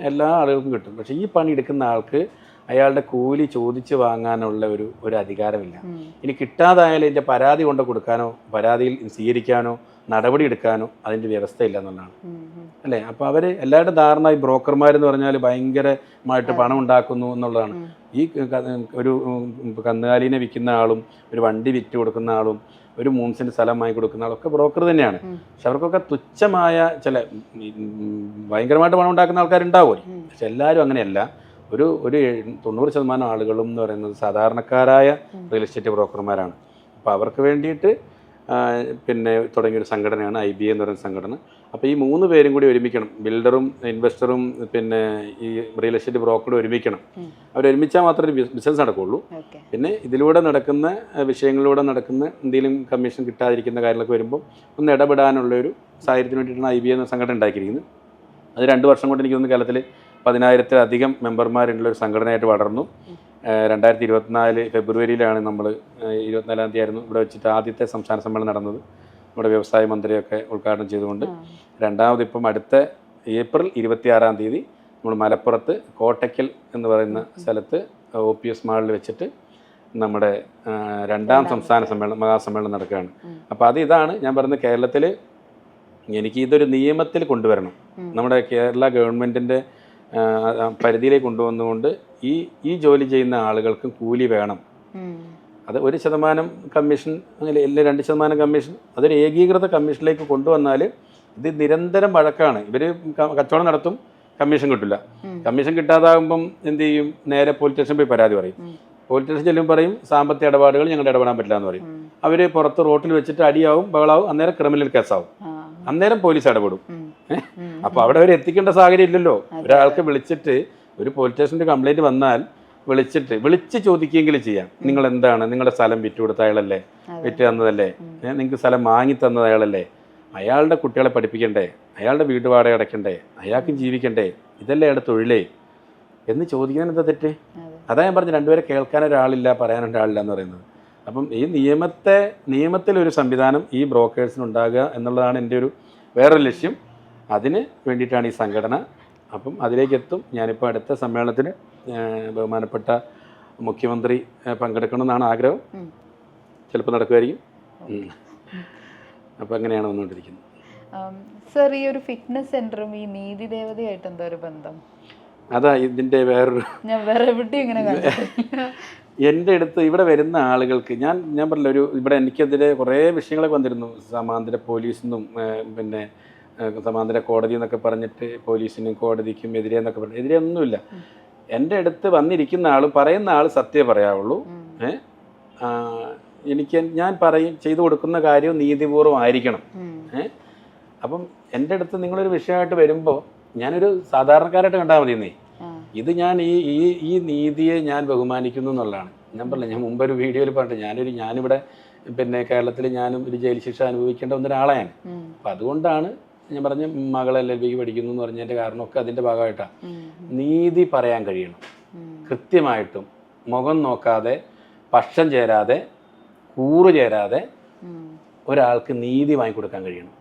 Speaker 2: എല്ലാ ആളുകൾക്കും കിട്ടും. പക്ഷേ ഈ പണി എടുക്കുന്ന ആൾക്ക് അയാളുടെ കൂലി ചോദിച്ചു വാങ്ങാനുള്ള ഒരു ഒരു അധികാരമില്ല. ഇനി കിട്ടാതായാലും ഇതിന്റെ പരാതി കൊണ്ട് കൊടുക്കാനോ പരാതിയിൽ സ്വീകരിക്കാനോ നടപടി എടുക്കാനോ അതിന്റെ വ്യവസ്ഥയില്ല എന്നുള്ളതാണ്. അല്ലേ? അപ്പോൾ അവർ എല്ലാവരുടെ ധാരണ ഈ ബ്രോക്കർമാരെന്ന് പറഞ്ഞാൽ ഭയങ്കരമായിട്ട് പണം ഉണ്ടാക്കുന്നു എന്നുള്ളതാണ്. ഈ ഒരു കന്നുകാലിനെ വിൽക്കുന്ന ആളും ഒരു വണ്ടി വിറ്റ് കൊടുക്കുന്ന ആളും ഒരു മൂൺസിന്റെ സ്ഥലം വാങ്ങി കൊടുക്കുന്ന ആളൊക്കെ ബ്രോക്കർ തന്നെയാണ്. പക്ഷെ അവർക്കൊക്കെ തുച്ഛമായ ചില ഭയങ്കരമായിട്ട് പണം ഉണ്ടാക്കുന്ന ആൾക്കാരുണ്ടാവുമല്ലോ പക്ഷെ എല്ലാവരും അങ്ങനെയല്ല. ഒരു ഒരു തൊണ്ണൂറ് ശതമാനം ആളുകളും എന്ന് പറയുന്നത് സാധാരണക്കാരായ റിയൽ എസ്റ്റേറ്റ് ബ്രോക്കർമാരാണ്. അപ്പോൾ അവർക്ക് വേണ്ടിയിട്ട് പിന്നെ തുടങ്ങിയൊരു സംഘടനയാണ് ഐ ബി എന്ന് പറയുന്ന സംഘടന. അപ്പോൾ ഈ മൂന്ന് പേരും കൂടി ഒരുമിക്കണം. ബിൽഡറും ഇൻവെസ്റ്ററും പിന്നെ ഈ റിയൽ എസ്റ്റേറ്റ് ബ്രോക്കറും ഒരുമിക്കണം. അവരൊരുമിച്ചാൽ മാത്രമേ ഒരു ബിസിനസ് നടക്കുകയുള്ളൂ പിന്നെ ഇതിലൂടെ നടക്കുന്ന വിഷയങ്ങളിലൂടെ നടക്കുന്ന എന്തെങ്കിലും കമ്മീഷൻ കിട്ടാതിരിക്കുന്ന കാര്യങ്ങളൊക്കെ വരുമ്പോൾ ഒന്ന് ഇടപെടാനുള്ള ഒരു സാഹചര്യത്തിന് വേണ്ടിയിട്ടാണ് ഐ ബി എന്ന സംഘടന ഉണ്ടാക്കിയിരിക്കുന്നത്. അത് രണ്ട് വർഷം കൊണ്ട് എനിക്ക് തോന്നുന്നു കേരളത്തിൽ പതിനായിരത്തിലധികം മെമ്പർമാരുള്ള ഒരു സംഘടനയായിട്ട് വളർന്നു. രണ്ടായിരത്തി ഇരുപത്തിനാല് ഫെബ്രുവരിയിലാണ് നമ്മൾ ഇരുപത്തിനാലാം തീയതി ആയിരുന്നു ഇവിടെ വെച്ചിട്ട് ആദ്യത്തെ സംസ്ഥാന സമ്മേളനം നടന്നത്. നമ്മുടെ വ്യവസായ മന്ത്രിയൊക്കെ ഉദ്ഘാടനം ചെയ്തുകൊണ്ട്. രണ്ടാമത് ഇപ്പം അടുത്ത ഏപ്രിൽ ഇരുപത്തിയാറാം തീയതി നമ്മൾ മലപ്പുറത്ത് കോട്ടയ്ക്കൽ എന്ന് പറയുന്ന സ്ഥലത്ത് ഒ പി എസ് മാളിൽ വെച്ചിട്ട് നമ്മുടെ രണ്ടാം സംസ്ഥാന സമ്മേളനം മഹാസമ്മേളനം നടക്കുകയാണ്. അപ്പോൾ അത് ഇതാണ് ഞാൻ പറയുന്നത് കേരളത്തിൽ എനിക്ക് ഇതൊരു നിയമത്തിൽ കൊണ്ടുവരണം. നമ്മുടെ കേരള ഗവൺമെന്റിന്റെ പരിധിയിലേക്ക് കൊണ്ടുവന്നുകൊണ്ട് ഈ ഈ ജോലി ചെയ്യുന്ന ആളുകൾക്കും കൂലി വേണം. അത് ഒരു ശതമാനം കമ്മീഷൻ അങ്ങനെ എല്ലാ രണ്ട് ശതമാനം കമ്മീഷൻ അതൊരു ഏകീകൃത കമ്മീഷനിലേക്ക് കൊണ്ടുവന്നാൽ ഇത് നിരന്തരം വഴക്കാണ്. ഇവർ കച്ചവടം നടത്തും കമ്മീഷൻ കിട്ടില്ല കമ്മീഷൻ കിട്ടാതാകുമ്പം എന്ത് ചെയ്യും? നേരെ പോലീസ് സ്റ്റേഷൻ പോയി പരാതി പറയും. പോലീസ് സ്റ്റേഷൻ ചെല്ലുമ്പോൾ പറയും സാമ്പത്തിക ഇടപാടുകൾ ഞങ്ങളുടെ ഇടപെടാൻ പറ്റില്ല എന്ന് പറയും അവർ പുറത്ത് റോട്ടിൽ വെച്ചിട്ട് അടിയാവും ബഹളാവും അന്നേരം ക്രിമിനൽ കേസാവും. അന്നേരം പോലീസ് ഇടപെടും. അപ്പോൾ അവിടെ അവർ എത്തിക്കേണ്ട സാഹചര്യം ഇല്ലല്ലോ. ഒരാൾക്ക് വിളിച്ചിട്ട് ഒരു പോലീസ് സ്റ്റേഷന്റെ കംപ്ലൈന്റ് വന്നാൽ വിളിച്ചിട്ട് വിളിച്ച് ചോദിക്കുകയെങ്കിലും ചെയ്യാം. നിങ്ങൾ എന്താണ് നിങ്ങളുടെ സ്ഥലം വിറ്റ് കൊടുത്ത അയാളല്ലേ വിറ്റ് തന്നതല്ലേ? നിങ്ങൾക്ക് സ്ഥലം വാങ്ങി തന്നത് അയാളല്ലേ? അയാളുടെ കുട്ടികളെ പഠിപ്പിക്കണ്ടേ? അയാളുടെ വീട് വാടക അടയ്ക്കണ്ടേ? അയാൾക്കും ജീവിക്കണ്ടേ? ഇതല്ലേ അയാളുടെ തൊഴിലേ? എന്ന് ചോദിക്കാൻ എന്താ തെറ്റ്? അതാ. ഞാൻ പറഞ്ഞു രണ്ടുപേരെ കേൾക്കാൻ ഒരാളില്ല പറയാൻ ഒരാളില്ല എന്ന് പറയുന്നത്. അപ്പം ഈ നിയമത്തെ നിയമത്തിലൊരു സംവിധാനം ഈ ബ്രോക്കേഴ്സിന് ഉണ്ടാകുക എന്നുള്ളതാണ് എന്റെ ഒരു വേറൊരു ലക്ഷ്യം. അതിന് വേണ്ടിയിട്ടാണ് ഈ സംഘടന അപ്പം അതിലേക്ക് എത്തും ഞാനിപ്പോൾ അടുത്ത സമ്മേളനത്തിന് ബഹുമാനപ്പെട്ട മുഖ്യമന്ത്രി പങ്കെടുക്കണമെന്നാണ് ആഗ്രഹം. ചിലപ്പോൾ നടക്കുമായിരിക്കും. അപ്പോൾ അങ്ങനെയാണ് വന്നുകൊണ്ടിരിക്കുന്നത്.
Speaker 1: സർ ഈ ഒരു ഫിറ്റ്നസ് സെന്ററും ഈ നീതി ദേവതയായിട്ട് എന്തോ ഒരു ബന്ധം?
Speaker 2: അതാ ഇതിന്റെ വേറൊരു
Speaker 1: ഞാൻ വേറെ എവിടെയും ഇങ്ങനെ
Speaker 2: എന്റെ അടുത്ത് ഇവിടെ വരുന്ന ആളുകൾക്ക് ഞാൻ ഞാൻ പറഞ്ഞില്ല ഒരു ഇവിടെ എനിക്കെതിരെ കുറേ വിഷയങ്ങളൊക്കെ വന്നിരുന്നു. സമാന്തര പോലീസിൽ നിന്നും പിന്നെ സമാന്തര കോടതി എന്നൊക്കെ പറഞ്ഞിട്ട് പോലീസിനും കോടതിക്കും എതിരെ എന്നൊക്കെ പറഞ്ഞു എതിരെ ഒന്നുമില്ല. എന്റെ അടുത്ത് വന്നിരിക്കുന്ന ആൾ പറയുന്ന ആൾ സത്യം പറയാവുള്ളൂ. എനിക്ക് ഞാൻ പറയും ചെയ്തു കൊടുക്കുന്ന കാര്യവും നീതിപൂർവം ആയിരിക്കണം. ഏഹ് അപ്പം എന്റെ അടുത്ത് നിങ്ങളൊരു വിഷയമായിട്ട് വരുമ്പോൾ ഞാനൊരു സാധാരണക്കാരായിട്ട് കണ്ടാൽ മതി എന്നേ ഇത് ഞാൻ ഈ ഈ ഈ നീതിയെ ഞാൻ ബഹുമാനിക്കുന്നു എന്നുള്ളതാണ്. ഞാൻ പറഞ്ഞില്ല ഞാൻ മുമ്പ് ഒരു വീഡിയോയിൽ പറഞ്ഞിട്ട് ഞാനൊരു ഞാനിവിടെ പിന്നെ കേരളത്തിൽ ഞാനും ഒരു ജയിൽ ശിക്ഷ അനുഭവിക്കേണ്ട ഒന്നൊരാളാണ്.
Speaker 1: ഉം.
Speaker 2: അപ്പം അതുകൊണ്ടാണ് ഞാൻ പറഞ്ഞ മകൾ എൽ എൽ ബിക്ക് പഠിക്കുന്നു എന്ന് പറഞ്ഞതിന്റെ കാരണമൊക്കെ അതിന്റെ ഭാഗമായിട്ടാണ് നീതി പറയാൻ കഴിയണം. കൃത്യമായിട്ടും മുഖം നോക്കാതെ പക്ഷം ചേരാതെ കൂറ് ചേരാതെ ഒരാൾക്ക് നീതി വാങ്ങിക്കൊടുക്കാൻ കഴിയണം.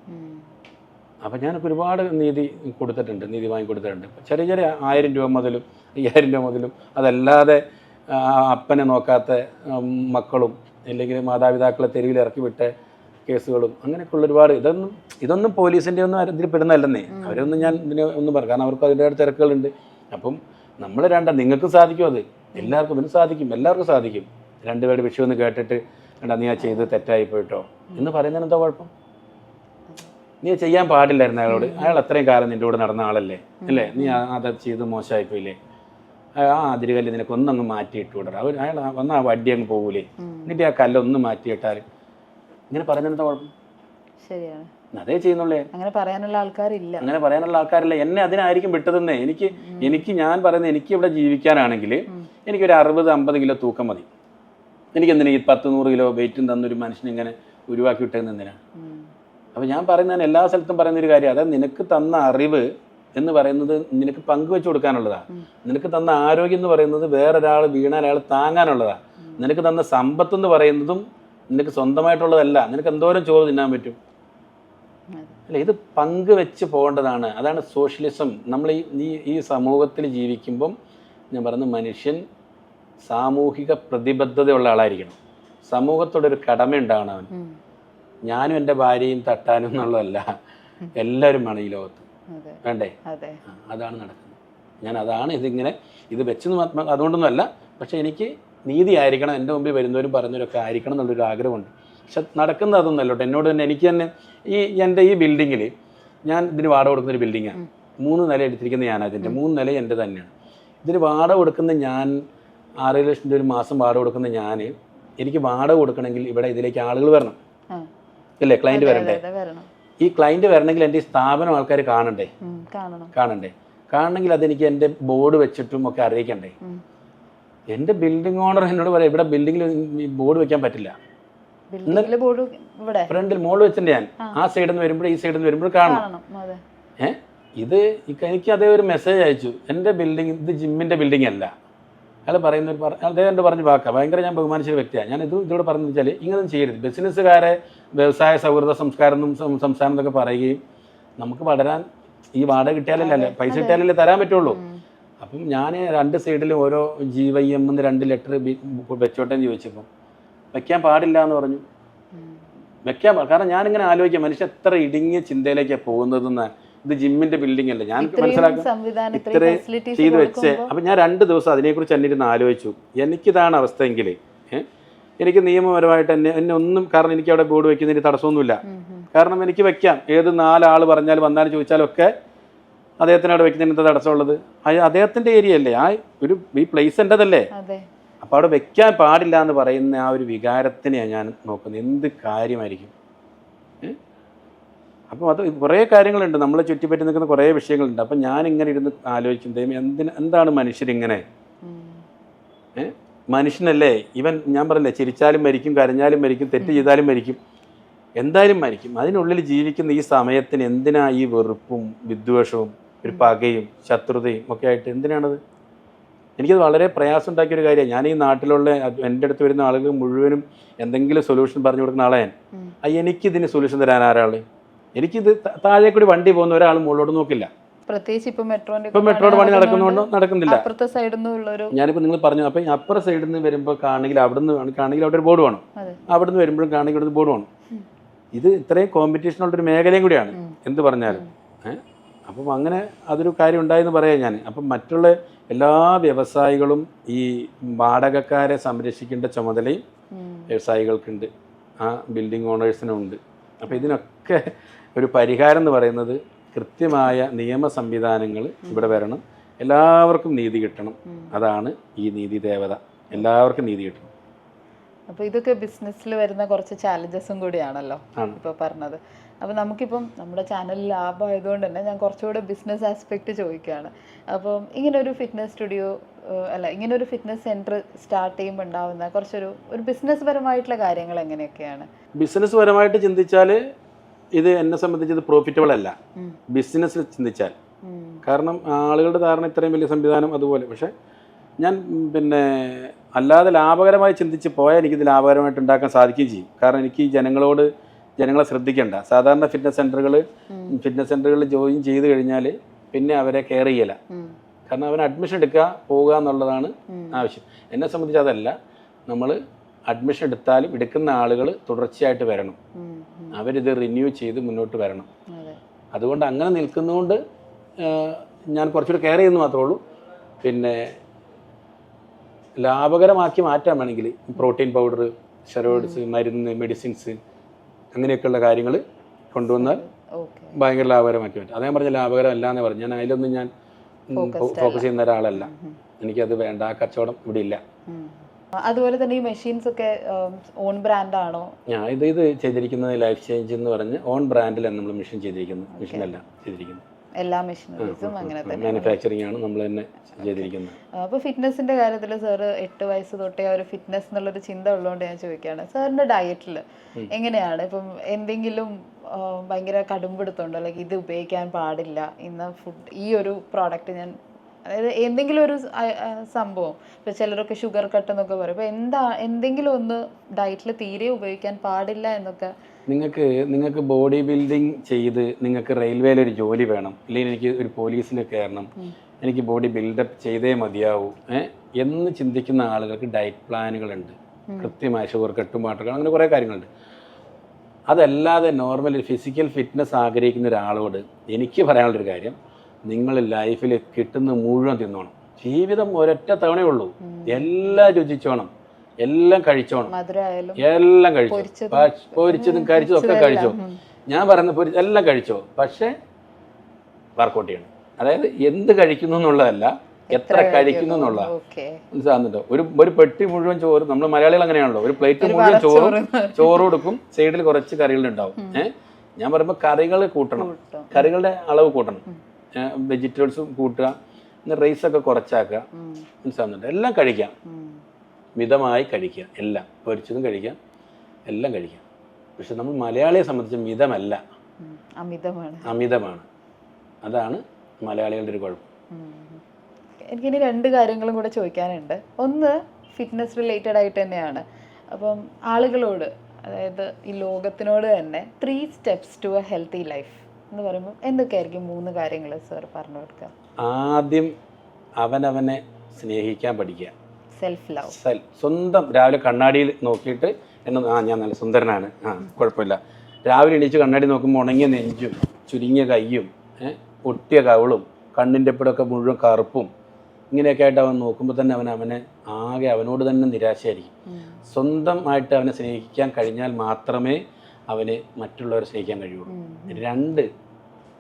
Speaker 2: അപ്പം ഞാനൊക്കെ ഒരുപാട് നീതി കൊടുത്തിട്ടുണ്ട് നീതി വാങ്ങിക്കൊടുത്തിട്ടുണ്ട് ചെറിയ ചെറിയ ആയിരം രൂപ മുതലും അയ്യായിരം രൂപ മുതലും അതല്ലാതെ അപ്പനെ നോക്കാത്ത മക്കളും അല്ലെങ്കിൽ മാതാപിതാക്കളെ തെരുവിൽ ഇറക്കി വിട്ട കേസുകളും അങ്ങനെയൊക്കെയുള്ള ഒരുപാട് ഇതൊന്നും ഇതൊന്നും പോലീസിന്റെ ഒന്നും ഇതിൽ പെടുന്നതല്ലെന്നേ. അവരൊന്നും ഞാൻ ഇതിനെ ഒന്നും പറയാം കാരണം അവർക്ക് അതിന്റെ തിരക്കുകളുണ്ട്. അപ്പം നമ്മൾ രണ്ട നിങ്ങൾക്ക് സാധിക്കും അത്. എല്ലാവർക്കും ഇതിന് സാധിക്കും എല്ലാവർക്കും സാധിക്കും. രണ്ടുപേരുടെ വിഷയം ഒന്ന് കേട്ടിട്ട് എടാ നീ ആ ചെയ്ത് തെറ്റായി പോയിട്ടോ? എന്ന് പറയുന്നതിന് എന്താ കുഴപ്പം? നീ ചെയ്യാൻ പാടില്ലായിരുന്നു അയാളോട്. അയാൾ അത്രയും കാലം നിന്റെ കൂടെ നടന്ന ആളല്ലേ? അല്ലേ? നീ അത് ചെയ്ത് മോശമായി പോയില്ലേ ആ അതിരുകല്ല് നിനക്ക് ഒന്നങ്ങ് മാറ്റിയിട്ട് വിടറ അവർ അയാൾ വന്ന ആ വടി അങ്ങ് പോകൂലേ? എന്നിട്ട് ആ കല്ലൊന്ന് മാറ്റിയിട്ടാൽ ഇങ്ങനെ എന്താ കുഴപ്പം?
Speaker 1: ശരിയാണ്.
Speaker 2: അതേ ചെയ്യുന്നുള്ളേ.
Speaker 1: അങ്ങനെ പറയാനുള്ള ആൾക്കാരില്ല.
Speaker 2: അങ്ങനെ പറയാനുള്ള ആൾക്കാരില്ല. എന്നെ അതിനായിരിക്കും വിട്ടതെന്നേ. എനിക്ക് എനിക്ക് ഞാൻ പറയുന്നത് എനിക്ക് ഇവിടെ ജീവിക്കാനാണെങ്കിൽ എനിക്കൊരു അറുപത് അമ്പത് കിലോ തൂക്കം മതി. എനിക്ക് എന്തിനാ ഈ പത്ത് നൂറ് കിലോ വെയിറ്റും തന്നൊരു മനുഷ്യനെ ഇങ്ങനെ ഉരുവാക്കി വിട്ടതെന്ന് എന്തിനാ? അപ്പൊ ഞാൻ പറയുന്ന എല്ലാ സ്ഥലത്തും പറയുന്ന ഒരു കാര്യം അതായത് നിനക്ക് തന്ന അറിവ് എന്ന് പറയുന്നത് നിനക്ക് പങ്കുവെച്ചു
Speaker 1: കൊടുക്കാനുള്ളതാ.
Speaker 2: നിനക്ക് തന്ന ആരോഗ്യം എന്ന് പറയുന്നത് വേറൊരാൾ വീണാൽ അയാൾ താങ്ങാനുള്ളതാ. നിനക്ക് തന്ന സമ്പത്ത് എന്ന് പറയുന്നതും നിനക്ക് സ്വന്തമായിട്ടുള്ളതല്ല. നിനക്ക് എന്തോരം ചോറ് തിന്നാൻ പറ്റും. അല്ല ഇത് പങ്കുവെച്ച് പോകേണ്ടതാണ്. അതാണ് സോഷ്യലിസം. നമ്മൾ ഈ ഈ സമൂഹത്തിൽ ജീവിക്കുമ്പം ഞാൻ പറയുന്ന മനുഷ്യൻ സാമൂഹിക പ്രതിബദ്ധതയുള്ള ആളായിരിക്കണം. സമൂഹത്തോടൊരു കടമ ഉണ്ടാവണം അവൻ ഞാനും എന്റെ ഭാര്യയും തട്ടാനും എന്നുള്ളതല്ല. എല്ലാവരും വേണം ഈ ലോകത്ത്. വേണ്ടേ?
Speaker 1: അതെ.
Speaker 2: അതാണ് നടക്കുന്നത്. ഞാൻ അതാണ് ഇതിങ്ങനെ ഇത് വെച്ചെന്ന് അതുകൊണ്ടൊന്നുമല്ല. പക്ഷെ എനിക്ക് നീതി ആയിരിക്കണം എന്റെ മുമ്പിൽ വരുന്നവരും പറഞ്ഞവരൊക്കെ ആയിരിക്കണം എന്നുള്ളൊരു ആഗ്രഹമുണ്ട്. പക്ഷെ നടക്കുന്നത് അതൊന്നുമല്ല കേട്ടോ. എന്നോട് തന്നെ എനിക്ക് തന്നെ ഈ എന്റെ ഈ ബിൽഡിങ്ങിൽ ഞാൻ ഇതിന് വാടക കൊടുക്കുന്ന ഒരു ബിൽഡിങ്ങാണ് മൂന്ന് നില എടുത്തിരിക്കുന്ന ഞാൻ അതിന്റെ മൂന്ന് നില എന്റെ തന്നെയാണ്. ഇതിന് വാടക കൊടുക്കുന്ന ഞാൻ ആറ് ലക്ഷം രൂപ ഒരു മാസം വാടക കൊടുക്കുന്ന ഞാൻ എനിക്ക് വാടക കൊടുക്കണമെങ്കിൽ ഇവിടെ ഇതിലേക്ക് ആളുകൾ വരണം.
Speaker 1: അല്ലേ
Speaker 2: ഇല്ലേ?
Speaker 1: ക്ലയന്റ്
Speaker 2: വരണ്ടേ? ഈ ക്ലയന്റ് വരണമെങ്കിൽ എന്റെ ഈ സ്ഥാപനം ആൾക്കാർ കാണണ്ടേ?
Speaker 1: കാണണം.
Speaker 2: കാണണ്ടേ? കാണണമെങ്കിൽ അതെനിക്ക് എന്റെ ബോർഡ് വെച്ചിട്ടും ഒക്കെ അറിയിക്കണ്ടേ. എന്റെ ബിൽഡിംഗ് ഓണർ എന്നോട് പറയാം ഇവിടെ ബിൽഡിംഗിൽ ബോർഡ് വെക്കാൻ പറ്റില്ല. ഫ്രണ്ടിൽ മോൾ വെച്ചിട്ടുണ്ട് ഞാൻ. ആ. സൈഡിൽ നിന്ന് വരുമ്പോൾ ഈ സൈഡിൽ നിന്ന് വരുമ്പോൾ കാണണം. ഏ? ഇത് എനിക്ക് അതേ ഒരു മെസ്സേജ് അയച്ചു. എന്റെ ബിൽഡിംഗ് ഇത് ജിമ്മിന്റെ ബിൽഡിംഗ് അല്ല. അയാൾ പറയുന്ന ഒരു അദ്ദേഹം എന്റെ പറഞ്ഞ വാക്കാണ് ഭയങ്കര ഞാൻ ബഹുമാനിച്ച ഒരു വ്യക്തിയാണ് ഞാൻ ഇത് ഇതിലൂടെ പറഞ്ഞു വെച്ചാൽ ഇങ്ങനെ ചെയ്യരുത്. ബിസിനസ്സുകാരെ വ്യവസായ സൗഹൃദ സംസ്കാരം എന്നും സംസ്ഥാനം എന്നൊക്കെ പറയുകയും നമുക്ക് വളരാൻ ഈ വാടക കിട്ടിയാലല്ലേ പൈസ കിട്ടിയാലല്ലേ തരാൻ പറ്റുള്ളൂ. അപ്പം ഞാൻ രണ്ട് സൈഡിലും ഓരോ ജി വൈ എം എന്ന് രണ്ട് ലെറ്റർ വെച്ചോട്ടേന്ന് ചോദിച്ചപ്പം വെക്കാൻ പാടില്ല എന്ന് പറഞ്ഞു. വെക്കാൻ കാരണം ഞാനിങ്ങനെ ആലോചിക്കാം മനുഷ്യൻ എത്ര ഇടുങ്ങിയ ചിന്തയിലേക്കാണ് പോകുന്നതെന്ന്. ഇത് ജിമ്മിന്റെ ബിൽഡിംഗ് അല്ല? ഞാൻ മനസ്സിലാക്കാം. ഇത്ര ചെയ്ത് വെച്ച് അപ്പം ഞാൻ രണ്ട് ദിവസം അതിനെക്കുറിച്ച് അന്നിരുന്ന് ആലോചിച്ചു. എനിക്കിതാണ് അവസ്ഥയെങ്കിൽ എങ്കിൽ എനിക്ക് നിയമപരമായിട്ട് എന്നെ എന്നെ ഒന്നും കാരണം എനിക്ക് അവിടെ ബോർഡ് വെക്കുന്നതിന് തടസ്സമൊന്നുമില്ല. കാരണം എനിക്ക് വെക്കാം. ഏത് നാലാൾ പറഞ്ഞാലും വന്നാലും ചോദിച്ചാലും ഒക്കെ അദ്ദേഹത്തിന് അവിടെ വെക്കുന്നതിന് എന്താ തടസ്സമുള്ളത് അദ്ദേഹത്തിന്റെ ഏരിയ അല്ലേ? ആ ഒരു ഈ പ്ലേസ്
Speaker 1: എന്റെതല്ലേ
Speaker 2: അപ്പോൾ അവിടെ വെക്കാൻ പാടില്ല എന്ന് പറയുന്ന ആ ഒരു വികാരത്തിനെയാണ് ഞാൻ നോക്കുന്നത്. എന്ത് കാര്യമായിരിക്കും? അപ്പോൾ അത് കുറേ കാര്യങ്ങളുണ്ട്. നമ്മളെ ചുറ്റിപ്പറ്റി നിൽക്കുന്ന കുറേ വിഷയങ്ങളുണ്ട്. അപ്പം ഞാൻ ഇങ്ങനെ ഇരുന്ന് ആലോചിക്കും ദൈവം എന്തിന് എന്താണ് മനുഷ്യരിങ്ങനെ. മനുഷ്യനല്ലേ? ഇവൻ ഞാൻ പറഞ്ഞില്ലേ ചിരിച്ചാലും മരിക്കും കരഞ്ഞാലും മരിക്കും തെറ്റ് ചെയ്താലും മരിക്കും. എന്തായാലും മരിക്കും. അതിനുള്ളിൽ ജീവിക്കുന്ന ഈ സമയത്തിന് എന്തിനാ ഈ വെറുപ്പും വിദ്വേഷവും ഒരു പകയും ശത്രുതയും ഒക്കെ ആയിട്ട് എന്തിനാണത്? എനിക്കത് വളരെ പ്രയാസം ഉണ്ടാക്കിയ ഒരു കാര്യമാണ്. ഞാൻ ഈ നാട്ടിലുള്ള എന്റെ അടുത്ത് വരുന്ന ആളുകൾ മുഴുവനും എന്തെങ്കിലും സൊല്യൂഷൻ പറഞ്ഞു കൊടുക്കുന്ന ആളെ ഞാൻ.
Speaker 1: ഉം.
Speaker 2: ആ എനിക്കിതിന് സൊല്യൂഷൻ തരാൻ ആരാൾ എനിക്കിത് താഴെ കൂടി വണ്ടി പോകുന്ന ഒരാൾ മുകളിലോട്ട് നോക്കില്ല.
Speaker 1: പ്രത്യേകിച്ച് ഇപ്പൊ മെട്രോന്റെ
Speaker 2: ഇപ്പൊ മെട്രോയുടെ പണി നടക്കുന്നതുകൊണ്ട് നടക്കുന്നില്ല.
Speaker 1: അപ്പുറത്തെ സൈഡിൽ നിന്നുള്ളൊരു
Speaker 2: ഞാനിപ്പോൾ നിങ്ങൾ പറഞ്ഞു അപ്പം അപ്പുറ സൈഡിൽ നിന്ന് വരുമ്പോൾ കാണെങ്കിൽ അവിടുന്ന് കാണെങ്കിൽ അവിടെ ഒരു ബോർഡ് വേണം.
Speaker 1: അവിടുന്ന്
Speaker 2: അവിടെ വരുമ്പോഴും കാണെങ്കിൽ അവിടെ ബോർഡ് വേണം. ഇത് ഇത്രയും കോമ്പറ്റീഷൻ ഉള്ളൊരു മേഖലയും കൂടിയാണ്. എന്ത് പറഞ്ഞാലും. അപ്പം അങ്ങനെ അതൊരു കാര്യം ഉണ്ടായെന്ന് പറയാം ഞാൻ. അപ്പം മറ്റുള്ള എല്ലാ വ്യവസായികളും ഈ വാടകക്കാരെ സംരക്ഷിക്കേണ്ട ചുമതലയും. വ്യവസായികൾക്കുണ്ട്. ആ ബിൽഡിംഗ് ഓണേഴ്സിനും ഉണ്ട്. അപ്പോൾ ഇതിനൊക്കെ ഒരു പരിഹാരം എന്ന് പറയുന്നത് കൃത്യമായ നിയമ സംവിധാനങ്ങൾ ഇവിടെ വരണം. എല്ലാവർക്കും നീതി കിട്ടണം. അതാണ് ഈ നീതി ദേവത. എല്ലാവർക്കും നീതി കിട്ടണം.
Speaker 1: അപ്പൊ ഇതൊക്കെ ബിസിനസ്സിൽ വരുന്ന കുറച്ച് ചാലഞ്ചസും കൂടിയാണല്ലോ. ഇപ്പൊ പറഞ്ഞത്. അപ്പൊ നമുക്കിപ്പം നമ്മുടെ ചാനൽ ലാഭമായതുകൊണ്ട് തന്നെ ഞാൻ കുറച്ചുകൂടെ ബിസിനസ് ആസ്പെക്ട് ചോദിക്കുകയാണ് അപ്പം ഇങ്ങനെ ഒരു ഫിറ്റ്നസ് സ്റ്റുഡിയോ അല്ല ഇങ്ങനെ ഒരു ഫിറ്റ്നസ് സെന്റർ സ്റ്റാർട്ട് ചെയ്യുമ്പോൾ ഉണ്ടാവുന്ന കുറച്ചൊരു ഒരു ബിസിനസ് പരമായിട്ടുള്ള കാര്യങ്ങൾ എങ്ങനെയൊക്കെയാണ്?
Speaker 2: ബിസിനസ് പരമായിട്ട് ചിന്തിച്ചാൽ ഇത് എന്നെ സംബന്ധിച്ച് ഇത് പ്രോഫിറ്റബിൾ അല്ല.
Speaker 1: ബിസിനസ്
Speaker 2: ബിസിനസ്സിൽ ചിന്തിച്ചാൽ. കാരണം ആളുകളുടെ ധാരണ ഇത്രയും വലിയ സംവിധാനം അതുപോലെ. പക്ഷേ ഞാൻ പിന്നെ അല്ലാതെ ലാഭകരമായി ചിന്തിച്ച് പോയാൽ എനിക്കിത് ലാഭകരമായിട്ട് ഉണ്ടാക്കാൻ സാധിക്കുകയും ചെയ്യും. കാരണം എനിക്ക് ജനങ്ങളോട് ജനങ്ങളെ ശ്രദ്ധിക്കേണ്ട. സാധാരണ ഫിറ്റ്നസ് സെന്ററുകൾ ഫിറ്റ്നസ് സെന്ററുകളിൽ ജോയിൻ ചെയ്ത് കഴിഞ്ഞാൽ പിന്നെ അവരെ കെയർ ചെയ്യല. കാരണം അവൻ അഡ്മിഷൻ എടുക്കുക പോവുക എന്നുള്ളതാണ് ആവശ്യം. എന്നെ സംബന്ധിച്ച് അതല്ല. നമ്മൾ അഡ്മിഷൻ എടുത്താലും എടുക്കുന്ന ആളുകൾ തുടർച്ചയായിട്ട് വരണം. അവരിത് റിന്യൂ ചെയ്ത് മുന്നോട്ട് വരണം. അതുകൊണ്ട് അങ്ങനെ നിൽക്കുന്നതുകൊണ്ട് ഞാൻ കുറച്ചുകൂടി കെയർ ചെയ്യുന്നു മാത്രമേ ഉള്ളൂ. പിന്നെ ലാഭകരമാക്കി മാറ്റാൻ വേണമെങ്കിൽ പ്രോട്ടീൻ പൗഡർ സ്റ്റെറോയിഡ്സ് മരുന്ന് മെഡിസിൻസ് അങ്ങനെയൊക്കെയുള്ള കാര്യങ്ങൾ കൊണ്ടുവന്നാൽ ഭയങ്കര ലാഭകരമാക്കി മാറ്റും. അതേ പറഞ്ഞ ലാഭകരം അല്ല എന്ന് പറഞ്ഞു. ഞാൻ അതിലൊന്നും ഞാൻ ഫോക്കസ് ചെയ്യുന്ന ഒരാളല്ല. എനിക്കത് വേണ്ട. ആ കച്ചവടം ഇവിടെ ഇല്ല.
Speaker 1: അതുപോലെ തന്നെ ഈ മെഷീൻസ് ഒക്കെ ഓൺ ബ്രാൻഡ് ആണോ?
Speaker 2: ഞാൻ ഇത് ഇത് ചെയ്തിരിക്കുന്നത് ലൈഫ് ചേഞ്ച് എന്ന് പറഞ്ഞ് ഓൺ ബ്രാൻഡിലാണ് നമ്മൾ മെഷീൻ ചെയ്തിരിക്കുന്നത്. മെഷീനല്ല ചെയ്തിരിക്കുന്നത്.
Speaker 1: എല്ലാ മെഷീനറീസും അങ്ങനെ തന്നെ
Speaker 2: മാനുഫാക്ചറിംഗ് ആണ് നമ്മൾ തന്നെ ചെയ്തിരിക്കുന്നത്.
Speaker 1: അപ്പോൾ ഫിറ്റ്നസിന്റെ കാര്യത്തിൽ സാർ എട്ട് വയസ്സ് തൊട്ടേ ആ ഒരു ഫിറ്റ്നസ് എന്നുള്ളൊരു ചിന്ത ഉള്ളതുകൊണ്ട് ഞാൻ ചോദിക്കുകയാണ് സാറിന്റെ ഡയറ്റിൽ എങ്ങനെയാണ്? ഇപ്പം എന്തെങ്കിലും ഭയങ്കര കടുംപിടുത്തമുണ്ടോ ലൈക്ക് ഇത് ഉപയോഗിക്കാൻ പാടില്ല ഇന്ന് ഫുഡ് ഈ ഒരു പ്രോഡക്റ്റ് ഞാൻ അതായത് എന്തെങ്കിലും ഒരു സംഭവം. ഇപ്പൊ ചിലരൊക്കെ ഷുഗർ കട്ട് എന്നൊക്കെ പറയും. അപ്പോൾ എന്താ എന്തെങ്കിലും ഒന്ന് ഡയറ്റിൽ തീരെ ഉപയോഗിക്കാൻ പാടില്ല എന്നൊക്കെ
Speaker 2: നിങ്ങൾക്ക് നിങ്ങൾക്ക് ബോഡി ബിൽഡിംഗ് ചെയ്ത് നിങ്ങൾക്ക് റെയിൽവേയിൽ ഒരു ജോലി വേണം. അല്ലെങ്കിൽ എനിക്ക് ഒരു പോലീസിൽ കയറണം. എനിക്ക് ബോഡി ബിൽഡപ്പ് ചെയ്തേ മതിയാവൂ. എന്ന് ചിന്തിക്കുന്ന ആളുകൾക്ക് ഡയറ്റ് പ്ലാനുകളുണ്ട് കൃത്യമായ ഷുഗർ കെട്ടും പാട്ടുകൾ അങ്ങനെ കുറേ കാര്യങ്ങളുണ്ട്. അതല്ലാതെ നോർമൽ ഫിസിക്കൽ ഫിറ്റ്നസ് ആഗ്രഹിക്കുന്ന ഒരാളോട് എനിക്ക് പറയാനുള്ളൊരു കാര്യം നിങ്ങൾ ലൈഫിൽ കിട്ടുന്ന മുഴുവൻ തിന്നോണം. ജീവിതം ഒരൊറ്റ തവണയേ ഉള്ളൂ. എല്ലാം രുചിച്ചോണം. എല്ലാം കഴിച്ചോണം. എല്ലാം കഴിച്ചു
Speaker 1: പൊരിച്ചതും,
Speaker 2: കരിച്ചതും ഒക്കെ കഴിച്ചോ. ഞാൻ പറയുന്നത് പൊരി എല്ലാം കഴിച്ചോ. പക്ഷേ വർക്കൗട്ട് ചെയ്യണം. അതായത് എന്ത് കഴിക്കുന്നു എന്നുള്ളതല്ല എത്ര കഴിക്കുന്നു. എന്നുള്ള മനസ്സിലാകുന്നുണ്ടോ ഒരു ഒരു പെട്ടി മുഴുവൻ ചോറ് നമ്മൾ മലയാളികൾ അങ്ങനെയാണല്ലോ. ഒരു പ്ലേറ്റ് മുഴുവൻ ചോറും
Speaker 1: ചോറ്.
Speaker 2: കൊടുക്കും. സൈഡിൽ കുറച്ച് കറികളുണ്ടാവും ഏഹ് ഞാൻ പറയുമ്പോൾ കറികൾ കൂട്ടണം. കറികളുടെ അളവ് കൂട്ടണം. വെജിറ്റബിൾസും കൂട്ടുക. റൈസൊക്കെ കുറച്ചാക്കുക. മനസ്സിലാകുന്നുണ്ട് എല്ലാം കഴിക്കാം. മിതമായി കഴിക്കുക. എല്ലാം. പൊരിച്ചതും കഴിക്കാം എല്ലാം കഴിക്കാം പക്ഷെ നമ്മൾ മലയാളിയെ സംബന്ധിച്ച് മിതമല്ല.
Speaker 1: അമിതമാണ്.
Speaker 2: അമിതമാണ്. അതാണ് മലയാളികളുടെ ഒരു കുഴപ്പം.
Speaker 1: എനിക്കിനി രണ്ട് കാര്യങ്ങളും കൂടെ ചോദിക്കാനുണ്ട്. ഒന്ന് ഫിറ്റ്നസ് റിലേറ്റഡ് ആയിട്ട് തന്നെയാണ്. അപ്പം ആളുകളോട് അതായത് ഈ ലോകത്തിനോട് തന്നെ three steps to a healthy life എന്ന് പറയുമ്പോൾ എന്തൊക്കെയായിരിക്കും മൂന്ന് കാര്യങ്ങൾ സാർ പറഞ്ഞു കൊടുക്കുക?
Speaker 2: ആദ്യം അവനവനെ സ്നേഹിക്കാൻ പഠിക്കുക.
Speaker 1: സെൽഫ് ലവ്
Speaker 2: സ്വന്തം രാവിലെ കണ്ണാടിയിൽ നോക്കിയിട്ട് എന്നെ ആ ഞാൻ നല്ല സുന്ദരനാണ്. ആ കുഴപ്പമില്ല. രാവിലെ എണീച്ച് കണ്ണാടി നോക്കുമ്പോൾ ഉണങ്ങിയ നെഞ്ചും ചുരുങ്ങിയ കയ്യും പൊട്ടിയ ഒട്ടിയ കവളും കണ്ണിന്റെ ഇപ്പോഴൊക്കെ മുഴുവൻ കറുപ്പും ഇങ്ങനെയൊക്കെ ആയിട്ട് അവൻ നോക്കുമ്പോൾ തന്നെ അവൻ അവനെ ആകെ അവനോട് തന്നെ നിരാശയായിരിക്കും. സ്വന്തമായിട്ട് അവനെ സ്നേഹിക്കാൻ കഴിഞ്ഞാൽ മാത്രമേ അവന് മറ്റുള്ളവരെ സ്നേഹിക്കാൻ കഴിയുള്ളൂ. രണ്ട്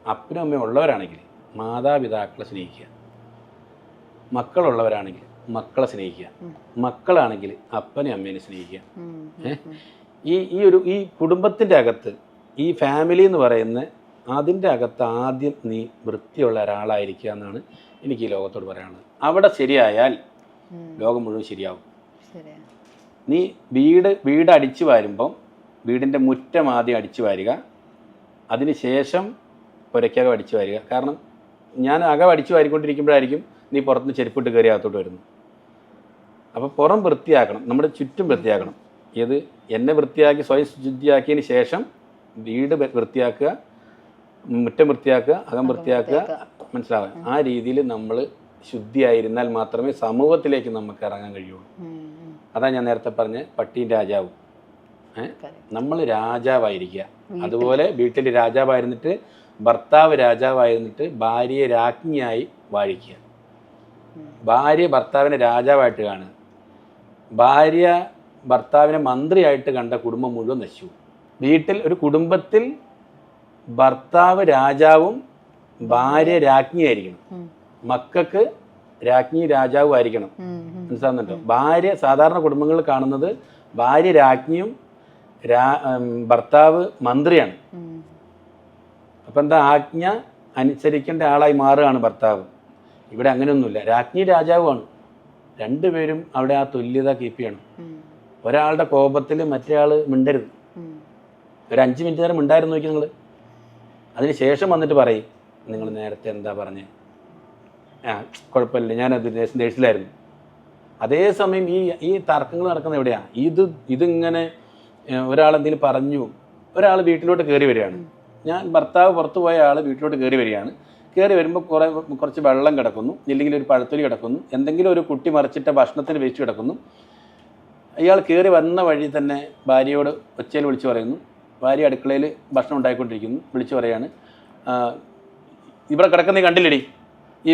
Speaker 2: അപ്പനും അമ്മയും ഉള്ളവരാണെങ്കിൽ മാതാപിതാക്കളെ സ്നേഹിക്കുക. മക്കളുള്ളവരാണെങ്കിൽ മക്കളെ സ്നേഹിക്കുക. മക്കളാണെങ്കിൽ അപ്പനെ അമ്മേനെ സ്നേഹിക്കുക. ഈ ഈ ഒരു ഈ കുടുംബത്തിന്റെ അകത്ത് ഈ ഫാമിലി എന്ന് പറയുന്ന അതിന്റെ അകത്ത് ആദ്യം നീ വൃത്തിയുള്ള ഒരാളായിരിക്കുക എന്നാണ് എനിക്ക് ഈ ലോകത്തോട് പറയാനുള്ളത്. അവിടെ ശരിയായാൽ ലോകം മുഴുവൻ ശരിയാവും. നീ വീട് വീട് അടിച്ചു വാരുമ്പം വീടിന്റെ മുറ്റം ആദ്യം അടിച്ചു വാരുക. അതിനുശേഷം പുരയ്ക്കകം അടിച്ചു വാരുക. കാരണം ഞാൻ അകം അടിച്ചു വാരിക്കൊണ്ടിരിക്കുമ്പോഴായിരിക്കും നീ പുറത്തുനിന്ന് ചെരുപ്പിട്ട് കയറി അകത്തോട്ട് വരുന്നു. അപ്പോൾ പുറം വൃത്തിയാക്കണം. നമ്മുടെ ചുറ്റും വൃത്തിയാക്കണം. ഇത് എന്നെ വൃത്തിയാക്കി സ്വയം ശുദ്ധിയാക്കിയതിന് ശേഷം വീട് വൃത്തിയാക്കുക മുറ്റം വൃത്തിയാക്കുക അകം വൃത്തിയാക്കുക. മനസ്സിലാവുക ആ രീതിയിൽ നമ്മൾ ശുദ്ധിയായിരുന്നാൽ മാത്രമേ സമൂഹത്തിലേക്ക് നമുക്ക് ഇറങ്ങാൻ കഴിയുള്ളൂ. അതാ ഞാൻ നേരത്തെ പറഞ്ഞ പട്ടിയും രാജാവും. നമ്മൾ രാജാവായിരിക്കുക. അതുപോലെ വീട്ടിൽ രാജാവായിരുന്നിട്ട് ഭർത്താവ് രാജാവായിരുന്നിട്ട് ഭാര്യയെ രാജ്ഞിയായി വാഴിക്കുക. ഭാര്യ ഭർത്താവിനെ രാജാവായിട്ട് കാണുക. ഭാര്യ ഭർത്താവിനെ മന്ത്രിയായിട്ട് കണ്ട കുടുംബം മുഴുവൻ നശിച്ചു. വീട്ടിൽ ഒരു കുടുംബത്തിൽ ഭർത്താവ് രാജാവും ഭാര്യ രാജ്ഞിയായിരിക്കണം. മക്കൾക്ക് രാജ്ഞി രാജാവും ആയിരിക്കണം. മനസ്സിലാകുന്നുണ്ടോ ഭാര്യ സാധാരണ കുടുംബങ്ങളിൽ കാണുന്നത് ഭാര്യ രാജ്ഞിയും ഭർത്താവ് മന്ത്രിയാണ്. അപ്പം എന്താ ആജ്ഞ അനുസരിക്കേണ്ട ആളായി മാറുകയാണ് ഭർത്താവ്. ഇവിടെ അങ്ങനെയൊന്നുമില്ല. രാജ്ഞി രാജാവുമാണ്. രണ്ടുപേരും അവിടെ ആ തുല്യത കീപ്പ് ചെയ്യണം. ഒരാളുടെ കോപത്തിൽ മറ്റേ ആൾ മിണ്ടരുത്. ഒരു അഞ്ച് മിനിറ്റ് നേരം മിണ്ടായിരുന്നു നോക്കി നിങ്ങൾ അതിന് ശേഷം വന്നിട്ട് പറയും നിങ്ങൾ നേരത്തെ എന്താ പറഞ്ഞേ? ആ കുഴപ്പമില്ല. ഞാനത് ദേഷ്യത്തിലായിരുന്നു അതേസമയം ഈ ഈ തർക്കങ്ങൾ നടക്കുന്ന എവിടെയാണ് ഇത് ഇതിങ്ങനെ ഒരാൾ എന്തെങ്കിലും പറഞ്ഞു ഒരാൾ വീട്ടിലോട്ട് കയറി വരികയാണ്. ഞാൻ ഭർത്താവ് പുറത്തു പോയ ആൾ വീട്ടിലോട്ട് കയറി വരികയാണ്. കയറി വരുമ്പോൾ കുറേ കുറച്ച് വെള്ളം കിടക്കുന്നു ഇല്ലെങ്കിൽ ഒരു പഴത്തൊലി കിടക്കുന്നു എന്തെങ്കിലും ഒരു കുട്ടി മറിച്ചിട്ട ഭക്ഷണത്തിന് വേസ്റ്റ് കിടക്കുന്നു. ഇയാൾ കയറി വന്ന വഴി തന്നെ ഭാര്യയോട് ഒച്ചയിൽ വിളിച്ചു പറയുന്നു. ഭാര്യ അടുക്കളയിൽ ഭക്ഷണം ഉണ്ടായിക്കൊണ്ടിരിക്കുന്നു വിളിച്ചു പറയാണ്. "ആ, ഇവിടെ കിടക്കുന്ന നീ ഈ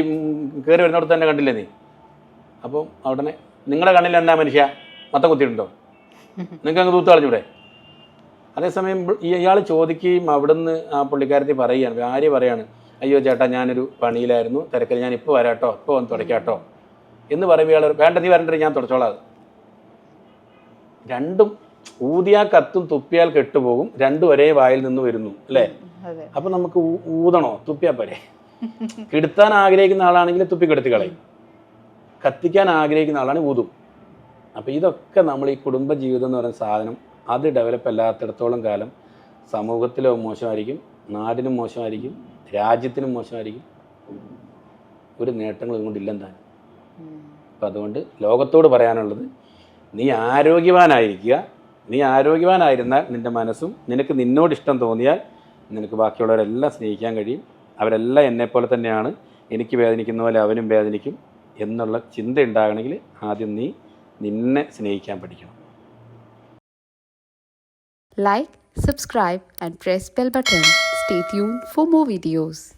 Speaker 2: കയറി വരുന്നിടത്ത് തന്നെ കണ്ടില്ലേ നീ? അപ്പോൾ അവിടെ നിങ്ങളുടെ കണ്ണിൽ എന്നാ മനുഷ്യ? മത്തം കുത്തിയിട്ടുണ്ടോ? നിങ്ങൾക്ക് അങ്ങ് തൂത്ത് കളഞ്ഞൂടെ? അതേസമയം ഇയാൾ ചോദിക്കുകയും അവിടുന്ന് ആ പുള്ളിക്കാരത്തി പറയുകയാണ് ഭാര്യ പറയാണ് അയ്യോ ചേട്ടാ ഞാനൊരു പണിയിലായിരുന്നു. തിരക്കിൽ ഞാൻ ഇപ്പോൾ വരാട്ടോ ഇപ്പോൾ വന്ന് തുടയ്ക്കാട്ടോ എന്ന് പറയുമ്പോൾ ഇയാൾ വേണ്ട നീ വരണ്ടേ ഞാൻ തുടച്ചോളാം രണ്ടും ഊതിയാൽ കത്തും തുപ്പിയാൽ കെട്ടുപോകും. രണ്ടും ഒരേ വായിൽ നിന്ന് വരുന്നു അല്ലേ? അപ്പൊ നമുക്ക് ഊതണോ? തുപ്പിയാ പോരെ. കെടുത്താൻ ആഗ്രഹിക്കുന്ന ആളാണെങ്കിൽ തുപ്പി കെടുത്തി കളയും. കത്തിക്കാൻ ആഗ്രഹിക്കുന്ന ആളാണ് ഊതും. അപ്പൊ ഇതൊക്കെ നമ്മൾ ഈ കുടുംബ ജീവിതം എന്ന് പറയുന്ന സാധനം അത് ഡെവലപ്പ് അല്ലാത്തിടത്തോളം കാലം സമൂഹത്തിലോ മോശമായിരിക്കും നാടിനും മോശമായിരിക്കും രാജ്യത്തിനും മോശമായിരിക്കും. ഒരു നേട്ടങ്ങളും കൊണ്ടില്ലെന്താണ്
Speaker 1: ഉം.
Speaker 2: അപ്പം അതുകൊണ്ട് ലോകത്തോട് പറയാനുള്ളത് നീ ആരോഗ്യവാനായിരിക്കുക. നീ ആരോഗ്യവാനായിരുന്നാൽ നിന്റെ മനസ്സും നിനക്ക് നിന്നോട് ഇഷ്ടം തോന്നിയാൽ നിനക്ക് ബാക്കിയുള്ളവരെല്ലാം സ്നേഹിക്കാൻ കഴിയും. അവരെല്ലാം എന്നെപ്പോലെ തന്നെയാണ്. എനിക്ക് വേദനിക്കുന്ന പോലെ അവനും വേദനിക്കും എന്നുള്ള ചിന്ത ഉണ്ടാകണമെങ്കിൽ ആദ്യം നീ നിന്നെ സ്നേഹിക്കാൻ പഠിക്കണം.
Speaker 3: Like subscribe and press bell button. Stay tuned for more videos.